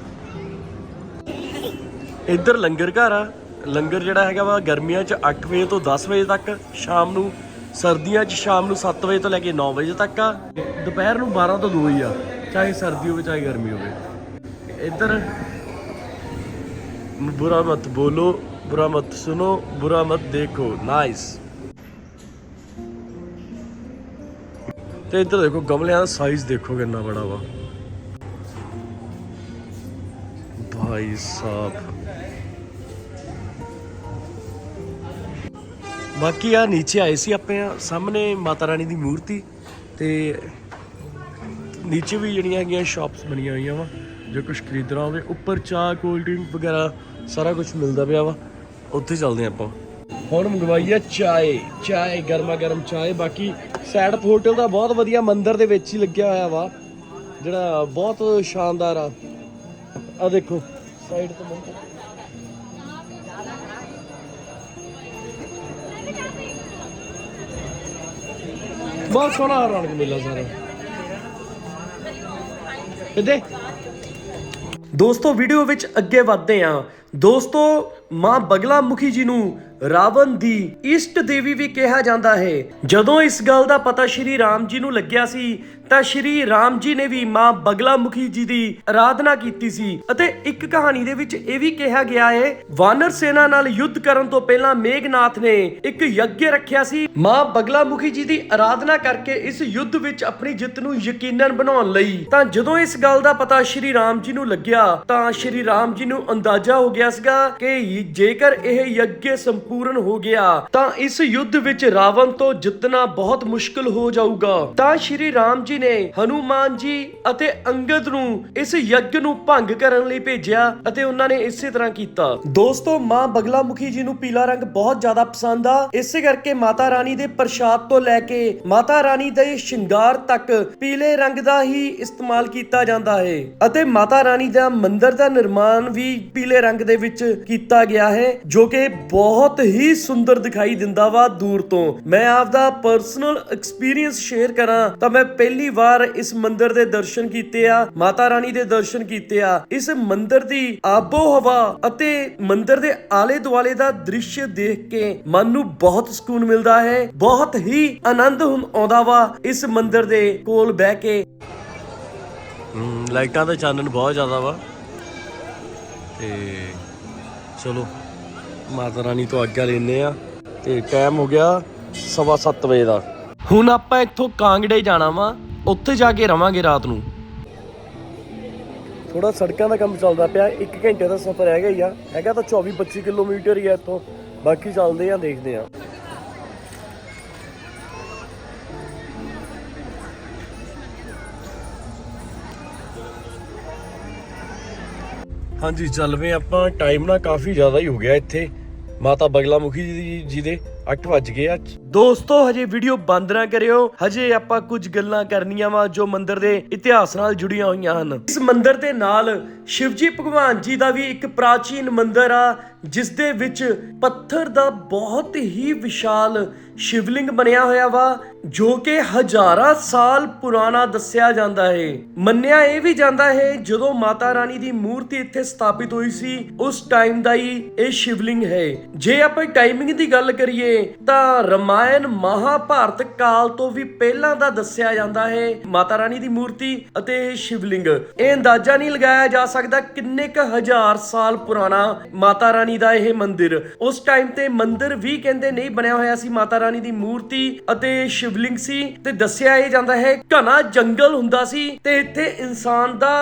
ਇੱਧਰ ਲੰਗਰ ਘਰ ਆ। ਲੰਗਰ ਜਿਹੜਾ ਹੈਗਾ ਵਾ ਗਰਮੀਆਂ 'ਚ 8 ਵਜੇ ਤੋਂ 10 ਵਜੇ ਤੱਕ ਸ਼ਾਮ ਨੂੰ ਸਰਦੀਆਂ 'ਚ ਸ਼ਾਮ ਨੂੰ 7 ਵਜੇ ਤੋਂ ਲੈ ਕੇ 9 ਵਜੇ ਤੱਕ ਆ। ਦੁਪਹਿਰ ਨੂੰ 12 ਤੋਂ 2 ਹੀ ਆ, ਚਾਹੇ ਸਰਦੀ ਹੋਵੇ, ਚਾਹੇ ਗਰਮੀ ਹੋਵੇ। ਇੱਧਰ, ਬੁਰਾ ਮਤ ਬੋਲੋ, ਬੁਰਾ ਮਤ ਸੁਣੋ, ਬੁਰਾ ਮਤ ਦੇਖੋ ਨਾਈਸ ਤੇ ਇੱਧਰ ਦੇਖੋ, ਗਮਲਿਆਂ ਦਾ ਸਾਈਜ਼ ਦੇਖੋ ਕਿੰਨਾ ਬੜਾ ਵਾ। ਭਾਈ ਸਾਹਿਬ। ਬਾਕੀ ਆ ਨੀਚੇ ਆਏ ਸੀ ਆਪਣੇ ਸਾਹਮਣੇ ਮਾਤਾ ਰਾਣੀ ਦੀ ਮੂਰਤੀ ਤੇ ਨੀਚੇ ਵੀ ਜਿਹੜੀਆਂ ਹੈਗੀਆਂ ਸ਼ਾਪਸ ਬਣੀਆਂ ਹੋਈਆਂ ਵਾ, ਜੋ ਕੁਝ ਖਰੀਦਣਾ ਹੋਵੇ, ਉੱਪਰ ਚਾਹ ਕੋਲਡ ਡਰਿੰਕ ਵਗੈਰਾ ਸਾਰਾ ਕੁਝ ਮਿਲਦਾ ਪਿਆ ਵਾ। ਉੱਥੇ ਚੱਲਦੇ ਆਪਾਂ। ਹੁਣ ਮੰਗਵਾਈ ਆ ਚਾਏ ਚਾਏ ਗਰਮਾ ਗਰਮ ਚਾਏ। ਬਾਕੀ ਸੈਡਪ ਹੋਟਲ ਦਾ ਬਹੁਤ ਵਧੀਆ ਮੰਦਿਰ ਦੇ ਵਿੱਚ ਹੀ ਲੱਗਿਆ ਹੋਇਆ ਵਾ, ਜਿਹੜਾ ਬਹੁਤ ਸ਼ਾਨਦਾਰ ਆ। ਆ ਦੇਖੋ ਸਾਈਡ ਤੋਂ ਮੰਦਿਰ ਬਹੁਤ ਸੋਹਣਾ ਰੌਣਕ ਮੇਲਾ ਸਾਰਾ। ਕਿੱਦੇ ਦੋਸਤੋ ਵੀਡੀਓ ਵਿੱਚ ਅੱਗੇ ਵਧਦੇ ਹਾਂ। ਦੋਸਤੋ, ਮਾਂ ਬਗਲਾ ਮੁਖੀ ਜੀ ਨੂੰ ਰਾਵਣ ਦੀ ਇਸ਼ਟ ਦੇਵੀ ਵੀ ਕਿਹਾ ਜਾਂਦਾ ਹੈ। ਜਦੋਂ ਇਸ ਗੱਲ ਦਾ ਪਤਾ ਸ਼੍ਰੀ ਰਾਮ ਜੀ ਨੂੰ ਲੱਗਿਆ ਸੀ, ਤਾਂ ਸ਼੍ਰੀ ਰਾਮ ਜੀ ਨੇ ਵੀ ਮਾਂ ਬਗਲਾ ਮੁਖੀ ਜੀ ਦੀ ਆਰਾਧਨਾ ਕੀਤੀ ਸੀ। ਅਤੇ ਇੱਕ ਕਹਾਣੀ ਦੇ ਵਿੱਚ ਇਹ ਵੀ ਕਿਹਾ ਗਿਆ ਹੈ, ਵਾਨਰ ਸੈਨਾ ਨਾਲ ਯੁੱਧ ਕਰਨ ਤੋਂ ਪਹਿਲਾਂ ਮੇਘਨਾਥ ਨੇ ਇੱਕ ਯੱਗ ਰੱਖਿਆ ਸੀ। ਮਾਂ ਬਗਲਾ ਮੁਖੀ ਜੀ ਦੀ ਆਰਾਧਨਾ ਕਰਕੇ ਇਸ ਯੁੱਧ ਵਿੱਚ ਆਪਣੀ ਜਿੱਤ ਨੂੰ ਯਕੀਨਨ ਬਣਾਉਣ ਲਈ। ਤਾਂ ਜਦੋਂ ਇਸ ਗੱਲ ਦਾ ਪਤਾ ਸ਼੍ਰੀ ਰਾਮ ਜੀ ਨੂੰ ਲੱਗਿਆ, ਤਾਂ ਸ਼੍ਰੀ ਰਾਮ ਜੀ ਨੂੰ ਅੰਦਾਜ਼ਾ ਹੋ ਗਿਆ ਸੀਗਾ ਕਿ ਜੇਕਰ ਇਹ ਯੱਗ ਸੰਪੂਰਨ ਹੋ ਗਿਆ, ਤਾਂ ਇਸ ਯੁੱਧ ਵਿੱਚ ਰਾਵਣ ਤੋਂ ਜਿੱਤਣਾ ਬਹੁਤ ਮੁਸ਼ਕਲ ਹੋ ਜਾਊਗਾ। ਤਾਂ ਸ਼੍ਰੀ ਰਾਮ ਜੀ ਨੇ ਹਨੂਮਾਨ ਜੀ ਅਤੇ ਅੰਗਦ ਨੂੰ ਇਸ ਯੱਗ ਨੂੰ ਭੰਗ ਕਰਨ ਲਈ ਭੇਜਿਆ ਅਤੇ ਉਹਨਾਂ ਨੇ ਇਸੇ ਤਰ੍ਹਾਂ ਕੀਤਾ। ਦੋਸਤੋ, ਮਾਂ ਬਗਲਾ ਮੁਖੀ ਜੀ ਨੂੰ ਪੀਲਾ ਰੰਗ ਬਹੁਤ ਜ਼ਿਆਦਾ ਪਸੰਦ ਆ। ਇਸੇ ਕਰਕੇ ਮਾਤਾ ਰਾਣੀ ਦੇ ਪ੍ਰਸ਼ਾਦ ਤੋਂ ਲੈ ਕੇ ਮਾਤਾ ਰਾਣੀ ਦੇ ਸ਼ਿੰਗਾਰ ਤੱਕ ਪੀਲੇ ਰੰਗ ਦਾ ਹੀ ਇਸਤੇਮਾਲ ਕੀਤਾ ਜਾਂਦਾ ਹੈ। ਅਤੇ ਮਾਤਾ ਰਾਣੀ ਦਾ ਮੰਦਿਰ ਦਾ ਨਿਰਮਾਣ ਵੀ ਪੀਲੇ ਰੰਗ ਦੇ ਵਿੱਚ ਕੀਤਾ ਗਿਆ ਹੈ, ਜੋ ਕਿ ਬਹੁਤ ਹੀ ਸੁੰਦਰ ਦਿਖਾਈ ਦਿੰਦਾ ਵਾ ਦੂਰ ਤੋਂ। ਮੈਂ ਆਪਦਾ ਪਰਸਨਲ ਐਕਸਪੀਰੀਅੰਸ ਸ਼ੇਅਰ ਕਰਾਂ, ਤਾਂ ਮੈਂ ਪਹਿਲੀ ਵਾਰ ਇਸ ਮੰਦਿਰ ਦੇ ਦਰਸ਼ਨ ਕੀਤੇ ਆ, ਮਾਤਾ ਰਾਣੀ ਦੇ ਦਰਸ਼ਨ ਕੀਤੇ ਆ। ਇਸ ਮੰਦਿਰ ਦੀ ਆਬੋ ਹਵਾ ਅਤੇ ਮੰਦਿਰ ਦੇ ਆਲੇ ਦੁਆਲੇ ਦਾ ਦ੍ਰਿਸ਼ ਦੇਖ ਕੇ ਮਨ ਨੂੰ ਬਹੁਤ ਸਕੂਨ ਮਿਲਦਾ ਹੈ, ਬਹੁਤ ਹੀ ਆਨੰਦ ਹੁਣ ਆਉਂਦਾ ਵਾ ਇਸ ਮੰਦਿਰ ਦੇ ਕੋਲ ਬਹਿ ਕੇ। ਲਾਈਟਾਂ ਦਾ ਚਾਨਣ ਬਹੁਤ ਜ਼ਿਆਦਾ ਵਾ। ਤੇ ਚਲੋ, ਮਾਤਾ ਰਾਣੀ ਤੋਂ ਆਗਿਆ ਲੈਨੇ ਆ ਤੇ ਟਾਈਮ ਹੋ ਗਿਆ ਸਵਾ ਸੱਤ ਵਜੇ ਦਾ। ਹੁਣ ਆਪਾਂ ਇੱਥੋਂ ਕਾਂਗੜੇ ਜਾਣਾ ਵਾ, ਉੱਥੇ ਜਾ ਕੇ ਰਵਾਂਗੇ ਰਾਤ ਨੂੰ। ਥੋੜਾ ਸੜਕਾਂ ਦਾ ਕੰਮ ਚੱਲਦਾ ਪਿਆ 1 ਘੰਟੇ ਦਾ ਸਫ਼ਰ ਹੈਗਾ ਹੀ ਆ। ਹੈਗਾ ਤਾਂ 24 25 ਕਿਲੋਮੀਟਰ ਹੀ ਆ ਇੱਥੋਂ। ਬਾਕੀ ਚੱਲਦੇ ਆ, ਦੇਖਦੇ ਆ। ਹਾਂਜੀ, ਚੱਲ ਪਏ ਆਪਾਂ ਟਾਈਮ ਨਾ ਕਾਫੀ ਜ਼ਿਆਦਾ ਹੀ ਹੋ ਗਿਆ ਇੱਥੇ। ਮਾਤਾ ਬਗਲਾ ਮੁਖੀ ਜੀ ਜੀ ਦੇ। 8 ਵੱਜ ਗਏ ਆ ਦੋਸਤੋ, ਹਜੇ ਵੀਡੀਓ ਬੰਦ ਨਾ ਕਰਿਓ। ਹਜੇ ਆਪਾਂ ਕੁਝ ਗੱਲਾਂ ਕਰਨੀਆਂ ਵਾ ਜੋ ਮੰਦਿਰ ਦੇ ਇਤਿਹਾਸ ਨਾਲ ਜੁੜੀਆਂ ਹੋਈਆਂ ਹਨ। ਇਸ ਮੰਦਿਰ ਦੇ ਨਾਲ ਸ਼ਿਵਜੀ ਭਗਵਾਨ ਜੀ ਦਾ ਵੀ ਇੱਕ ਪ੍ਰਾਚੀਨ ਮੰਦਿਰ ਆ, ਜਿਸ ਦੇ ਵਿੱਚ ਪੱਥਰ ਦਾ ਬਹੁਤ ਹੀ ਵਿਸ਼ਾਲ ਸ਼ਿਵਲਿੰਗ ਬਣਿਆ ਹੋਇਆ ਵਾ, ਜੋ ਕਿ ਹਜ਼ਾਰਾਂ ਸਾਲ ਪੁਰਾਣਾ ਦੱਸਿਆ ਜਾਂਦਾ ਹੈ। ਮੰਨਿਆ ਇਹ ਵੀ ਜਾਂਦਾ ਹੈ, ਜਦੋਂ ਮਾਤਾ ਰਾਣੀ ਦੀ ਮੂਰਤੀ ਇੱਥੇ ਸਥਾਪਿਤ ਹੋਈ ਸੀ, ਉਸ ਟਾਈਮ ਦਾ ਹੀ ਇਹ ਸ਼ਿਵਲਿੰਗ ਹੈ। ਜੇ ਆਪਾਂ ਟਾਈਮਿੰਗ ਦੀ ਗੱਲ ਕਰੀਏ ਤਾਂ ਰਮਾਇਣ ਮਹਾਭਾਰਤ ਕਾਲ ਤੋਂ ਵੀ ਪਹਿਲਾਂ ਦਾ ਦੱਸਿਆ ਜਾਂਦਾ ਹੈ। ਮਾਤਾ ਰਾਣੀ ਦੀ ਮੂਰਤੀ ਅਤੇ ਸ਼ਿਵਲਿੰਗ। ਇਹ ਅੰਦਾਜ਼ਾ ਨਹੀਂ ਲਗਾਇਆ ਜਾ ਸਕਦਾ ਕਿੰਨੇ ਕ ਹਜ਼ਾਰ ਸਾਲ ਪੁਰਾਣਾ ਮਾਤਾ ਰਾਣੀ ਦਾ ਇਹ ਮੰਦਿਰ। ਉਸ ਟਾਈਮ ਤੇ ਮੰਦਿਰ ਵੀ ਕਹਿੰਦੇ ਨਹੀਂ ਬਣਿਆ ਹੋਇਆ ਸੀ। ਮਾਤਾ ਰਾਣੀ ਦੀ ਮੂਰਤੀ ਅਤੇ ਸ਼ਿਵਲਿੰਗ ਸੀ ਤੇ ਦੱਸਿਆ ਇਹ ਜਾਂਦਾ ਹੈ, ਘਣਾ ਜੰਗਲ ਹੁੰਦਾ ਸੀ ਤੇ ਇੱਥੇ ਇਨਸਾਨ ਦਾ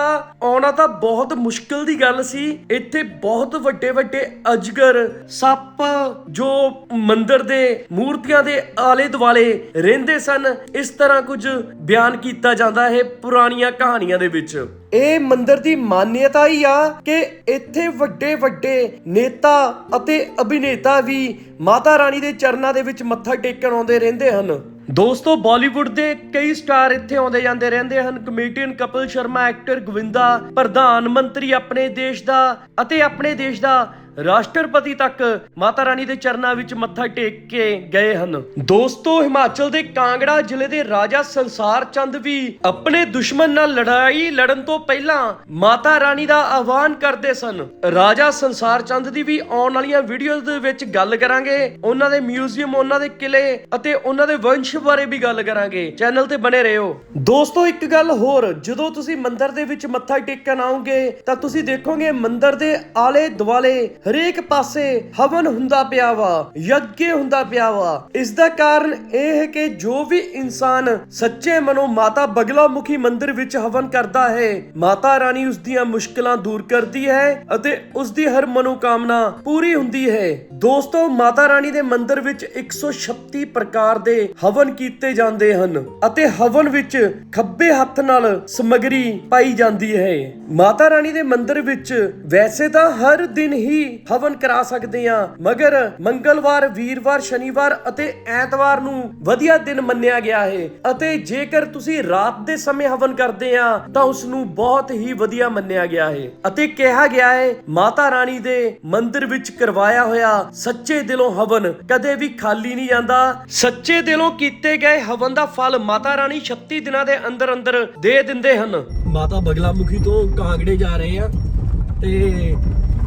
ਆਉਣਾ ਤਾਂ ਬਹੁਤ ਮੁਸ਼ਕਲ ਦੀ ਗੱਲ ਸੀ। ਇੱਥੇ ਬਹੁਤ ਵੱਡੇ ਵੱਡੇ ਅਜਗਰ, ਸੱਪ ਜੋ ਮੰਦਿਰ ਦੇ ਮੂਰਤੀਆਂ ਦੇ ਆਲੇ ਦੁਆਲੇ ਰਹਿੰਦੇ ਸਨ। ਇਸ ਤਰ੍ਹਾਂ ਕੁਝ ਬਿਆਨ ਕੀਤਾ ਜਾਂਦਾ ਹੈ ਪੁਰਾਣੀਆਂ ਕਹਾਣੀਆਂ ਦੇ ਵਿੱਚ। ਇਹ ਮੰਦਿਰ ਦੀ ਮਾਨਯਤਾ ਹੀ ਆ ਕਿ ਇੱਥੇ ਵੱਡੇ ਵੱਡੇ ਨੇਤਾ ਅਤੇ ਅਭਿਨੇਤਾ ਵੀ ਮਾਤਾ ਰਾਣੀ ਦੇ ਚਰਨਾਂ ਦੇ ਵਿੱਚ ਮੱਥਾ ਟੇਕਣ ਆਉਂਦੇ ਰਹਿੰਦੇ ਹਨ। ਦੋਸਤੋ ਬਾਲੀਵੁੱਡ ਦੇ ਕਈ ਸਟਾਰ ਇੱਥੇ ਆਉਂਦੇ ਜਾਂਦੇ ਰਹਿੰਦੇ ਹਨ। ਕਮੇਡੀਅਨ ਕਪਿਲ ਸ਼ਰਮਾ ਐਕਟਰ ਗੋਵਿੰਦਾ ਪ੍ਰਧਾਨ ਮੰਤਰੀ ਆਪਣੇ ਦੇਸ਼ ਦਾ ਅਤੇ ਆਪਣੇ ਦੇਸ਼ ਦਾ ਰਾਸ਼ਟਰਪਤੀ ਤੱਕ ਮਾਤਾ ਰਾਣੀ ਦੇ ਚਰਨਾਂ ਵਿੱਚ ਮੱਥਾ ਟੇਕ ਕੇ ਗਏ ਹਨ। ਦੋਸਤੋ, ਹਿਮਾਚਲ ਦੇ ਕਾਂਗੜਾ ਜ਼ਿਲ੍ਹੇ ਦੇ ਰਾਜਾ ਸੰਸਾਰ ਚੰਦ ਵੀ ਆਪਣੇ ਦੁਸ਼ਮਣ ਨਾਲ ਲੜਾਈ ਲੜਨ ਤੋਂ ਪਹਿਲਾਂ ਮਾਤਾ ਰਾਣੀ ਦਾ ਆਹਵਾਨ ਕਰਦੇ ਸਨ। ਰਾਜਾ ਸੰਸਾਰ ਚੰਦ ਦੀ ਵੀ ਆਉਣ ਵਾਲੀਆਂ ਵੀਡੀਓਜ਼ ਦੇ ਵਿੱਚ ਗੱਲ ਕਰਾਂਗੇ, ਉਹਨਾਂ ਦੇ ਮਿਊਜ਼ੀਅਮ, ਉਹਨਾਂ ਦੇ ਕਿਲੇ ਅਤੇ ਉਹਨਾਂ ਦੇ ਵੰਸ਼ ਬਾਰੇ ਵੀ ਗੱਲ ਕਰਾਂਗੇ। ਚੈਨਲ ਤੇ ਬਣੇ ਰਹੋ। ਦੋਸਤੋ, ਇੱਕ ਗੱਲ ਹੋਰ, ਜਦੋਂ ਤੁਸੀਂ ਮੰਦਰ ਦੇ ਵਿੱਚ ਮੱਥਾ ਟੇਕਣ ਆਓਗੇ, ਤਾਂ ਤੁਸੀਂ ਦੇਖੋਗੇ ਮੰਦਰ ਦੇ ਆਲੇ ਦੁਆਲੇ ਹਰੇਕ ਪਾਸੇ ਹਵਨ ਹੁੰਦਾ ਪਿਆ ਵਾ, ਯੱਗ ਹੁੰਦਾ ਪਿਆ ਵਾ। ਇਸ ਦਾ ਕਾਰਨ ਇਹ ਹੈ ਕਿ ਜੋ ਵੀ ਇਨਸਾਨ ਸੱਚੇ ਮਨੋਂ ਮਾਤਾ ਬਗਲਾਮੁਖੀ ਮੰਦਿਰ ਵਿੱਚ ਹਵਨ ਕਰਦਾ ਹੈ, ਮਾਤਾ ਰਾਣੀ ਉਸ ਦੀਆਂ ਮੁਸ਼ਕਲਾਂ ਦੂਰ ਕਰਦੀ ਹੈ ਅਤੇ ਉਸ ਦੀ ਹਰ ਮਨੋਕਾਮਨਾ ਪੂਰੀ ਹੁੰਦੀ ਹੈ। ਦੋਸਤੋ, ਮਾਤਾ ਰਾਣੀ ਦੇ ਮੰਦਿਰ ਵਿੱਚ 136 ਪ੍ਰਕਾਰ ਦੇ ਹਵਨ ਕੀਤੇ ਜਾਂਦੇ ਹਨ ਅਤੇ ਹਵਨ ਵਿੱਚ ਖੱਬੇ ਹੱਥ ਨਾਲ ਸਮਗਰੀ ਪਾਈ ਜਾਂਦੀ ਹੈ। ਮਾਤਾ ਰਾਣੀ ਦੇ ਮੰਦਿਰ ਵਿੱਚ ਵੈਸੇ ਤਾਂ ਹਰ ਦਿਨ ਹੀ ਹਵਨ ਕਰਾ ਸਕਦੇ ਆ। ਮਗਰ ਮੰਗਲਵਾਰ, ਵੀਰਵਾਰ, ਸ਼ਨੀਵਾਰ ਅਤੇ ਐਤਵਾਰ ਨੂੰ ਵਧੀਆ ਦਿਨ ਮੰਨਿਆ ਗਿਆ ਹੈ। ਅਤੇ ਜੇਕਰ ਤੁਸੀਂ ਰਾਤ ਦੇ ਸਮੇਂ ਹਵਨ ਕਰਦੇ ਆ, ਤਾਂ ਉਸ ਨੂੰ ਬਹੁਤ ਹੀ ਵਧੀਆ ਮੰਨਿਆ ਗਿਆ ਹੈ। ਅਤੇ ਕਿਹਾ ਗਿਆ ਹੈ, ਮਾਤਾ ਰਾਣੀ ਦੇ ਮੰਦਿਰ ਵਿੱਚ ਕਰਵਾਇਆ ਹੋਇਆ ਸੱਚੇ ਦਿਲੋਂ ਹਵਨ ਕਦੇ ਵੀ ਖਾਲੀ ਨਹੀਂ ਜਾਂਦਾ। ਸੱਚੇ ਦਿਲੋਂ ਕੀਤੇ ਗਏ ਹਵਨ ਦਾ ਫਲ ਮਾਤਾ ਰਾਣੀ 36 ਦਿਨਾਂ ਦੇ ਅੰਦਰ ਅੰਦਰ ਦੇ ਦਿੰਦੇ ਹਨ। ਮਾਤਾ ਬਗਲਾਮੁਖੀ ਤੋਂ ਕਾਂਗੜੇ ਜਾ ਰਹੇ ਆ ਤੇ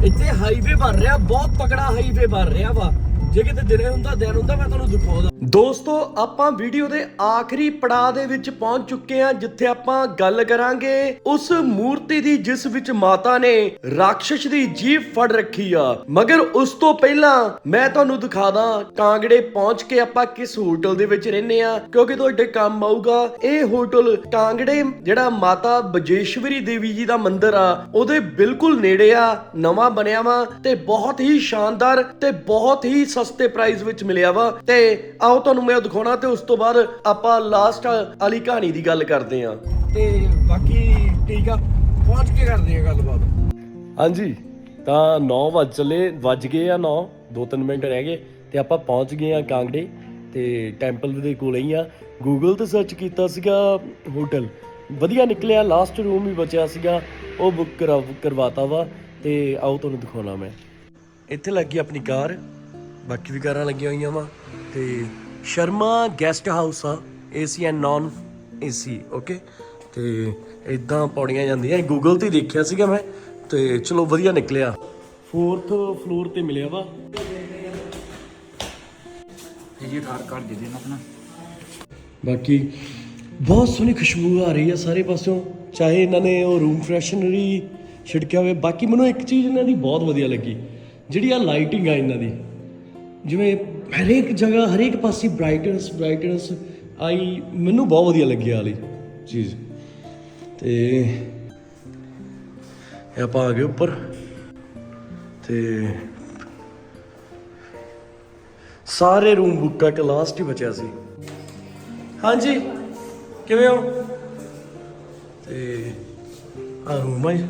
ਇੱਥੇ ਹਾਈਵੇ ਬਣ ਰਿਹਾ ਬਹੁਤ ਤਕੜਾ ਹਾਈਵੇ ਬਣ ਰਿਹਾ ਵਾ। ਜੇ ਕਿਤੇ ਦਿਨੇ ਹੁੰਦਾ, ਦਿਨ ਹੁੰਦਾ, ਮੈਂ ਤੁਹਾਨੂੰ ਦਿਖਾਉਂਦਾ। ਦੋਸਤੋ, ਆਪਾਂ ਵੀਡੀਓ ਦੇ ਆਖਰੀ ਪੜਾਅ ਦੇ ਵਿੱਚ ਪਹੁੰਚ ਚੁੱਕੇ ਹਾਂ, ਜਿੱਥੇ ਆਪਾਂ ਗੱਲ ਕਰਾਂਗੇ ਉਸ ਮੂਰਤੀ ਦੀ, ਜਿਸ ਵਿੱਚ ਮਾਤਾ ਨੇ ਰਾਖਸ਼ ਦੀ ਜੀਭ ਫੜ ਰੱਖੀ ਆ। ਮਗਰ ਉਸ ਤੋਂ ਪਹਿਲਾਂ ਮੈਂ ਤੁਹਾਨੂੰ ਦਿਖਾ ਦਾਂ ਕਾਂਗੜੇ ਪਹੁੰਚ ਕੇ ਆਪਾਂ ਕਿਸ ਹੋਟਲ ਦੇ ਵਿੱਚ ਰਹਿੰਦੇ ਆ ਕਿਉਂਕਿ ਤੁਹਾਡੇ ਕੰਮ ਆਊਗਾ। ਇਹ ਹੋਟਲ ਕਾਂਗੜੇ, ਜਿਹੜਾ ਮਾਤਾ ਬਜੇਸ਼ਵਰੀ ਦੇਵੀ ਜੀ ਦਾ ਮੰਦਿਰ ਆ, ਉਹਦੇ ਬਿਲਕੁਲ ਨੇੜੇ ਆ, ਨਵਾਂ ਬਣਿਆ ਵਾ ਤੇ ਬਹੁਤ ਹੀ ਸ਼ਾਨਦਾਰ ਤੇ ਬਹੁਤ ਹੀ ਸਸਤੇ ਪ੍ਰਾਈਸ ਵਿੱਚ ਮਿਲਿਆ ਵਾ। ਤੇ ਆਓ ਤੁਹਾਨੂੰ ਮੈਂ ਉਹ ਦਿਖਾਉਣਾ ਤੇ ਉਸ ਤੋਂ ਬਾਅਦ ਆਪਾਂ ਲਾਸਟ ਵਾਲੀ ਕਹਾਣੀ ਦੀ ਗੱਲ ਕਰਦੇ ਆ ਤੇ ਬਾਕੀ ਠੀਕ ਆ ਪਹੁੰਚ ਕੇ ਕਰਦੇ ਆ ਗੱਲਬਾਤ। ਹਾਂਜੀ ਤਾਂ 9 ਵਜ ਚੱਲੇ ਵੱਜ ਗਏ ਆ 9 2-3 ਮਿੰਟ ਰਹਿ ਗਏ ਤੇ ਆਪਾਂ ਪਹੁੰਚ ਗਏ ਆ ਕਾਂਗੜੇ ਤੇ ਟੈਂਪਲ ਦੇ ਕੋਲੇ ਹੀ ਆ। ਗੂਗਲ ਤੇ ਸਰਚ ਕੀਤਾ ਸੀਗਾ ਹੋਟਲ ਵਧੀਆ ਨਿਕਲਿਆ ਲਾਸਟ ਰੂਮ ਹੀ ਬਚਿਆ ਸੀਗਾ ਉਹ ਬੁੱਕ ਕਰਾ ਕਰਵਾਤਾ ਵਾ ਤੇ ਆਓ ਤੁਹਾਨੂੰ ਦਿਖਾਉਣਾ ਮੈਂ। ਇੱਥੇ ਲੱਗੀ ਆਪਣੀ ਕਾਰ। ਬਾਕੀ ਵੀ ਕਾਰਾਂ ਲੱਗੀਆਂ ਹੋਈਆਂ ਵਾ। ਤੇ ਸ਼ਰਮਾ ਗੈਸਟ ਹਾਊਸ ਆ AC and non AC okay ਤੇ ਇਦਾਂ ਪੌੜੀਆਂ ਜਾਂਦੀਆਂ। ਗੂਗਲ ਤੇ ਦੇਖਿਆ ਸੀਗਾ ਮੈਂ ਤੇ ਚਲੋ ਵਧੀਆ ਨਿਕਲਿਆ। ਫੋਰਥ ਫਲੋਰ ਤੇ ਮਿਲਿਆ ਵਾ। ਇਹ ਘਰ ਕਰ ਦੇ ਦੇਣਾ ਆਪਣਾ। ਬਾਕੀ ਬਹੁਤ ਸੋਹਣੀ ਖੁਸ਼ਬੂ ਆ ਰਹੀ ਆ ਸਾਰੇ ਪਾਸਿਓਂ ਚਾਹੇ ਇਹਨਾਂ ਨੇ ਉਹ ਰੂਮ ਫਰੈਸ਼ਨਰ ਛਿੜਕਿਆ ਹੋਵੇ। ਬਾਕੀ ਮੈਨੂੰ ਇੱਕ ਚੀਜ਼ ਇਹਨਾਂ ਦੀ ਬਹੁਤ ਵਧੀਆ ਲੱਗੀ ਜਿਹੜੀ ਆ ਲਾਈਟਿੰਗ ਆ ਇਹਨਾਂ ਦੀ। ਜਿਵੇਂ ਹਰੇਕ ਜਗ੍ਹਾ, ਹਰੇਕ ਪਾਸੇ ਬ੍ਰਾਈਟਨੈਸ ਬ੍ਰਾਈਟਨੈਸ ਆਈ ਮੈਨੂੰ ਬਹੁਤ ਵਧੀਆ ਲੱਗੀ ਆ ਵਾਲੀ ਚੀਜ਼। ਤੇ ਇਹ ਆਪਾਂ ਆ ਗਏ ਉੱਪਰ। ਤੇ ਸਾਰੇ ਰੂਮ ਬੁੱਕ ਕਰਕੇ ਲਾਸਟ ਹੀ ਬਚਿਆ ਸੀ। ਹਾਂਜੀ, ਕਿਵੇਂ ਹੋ? ਤੇ ਆ ਰੂਮ ਹੈ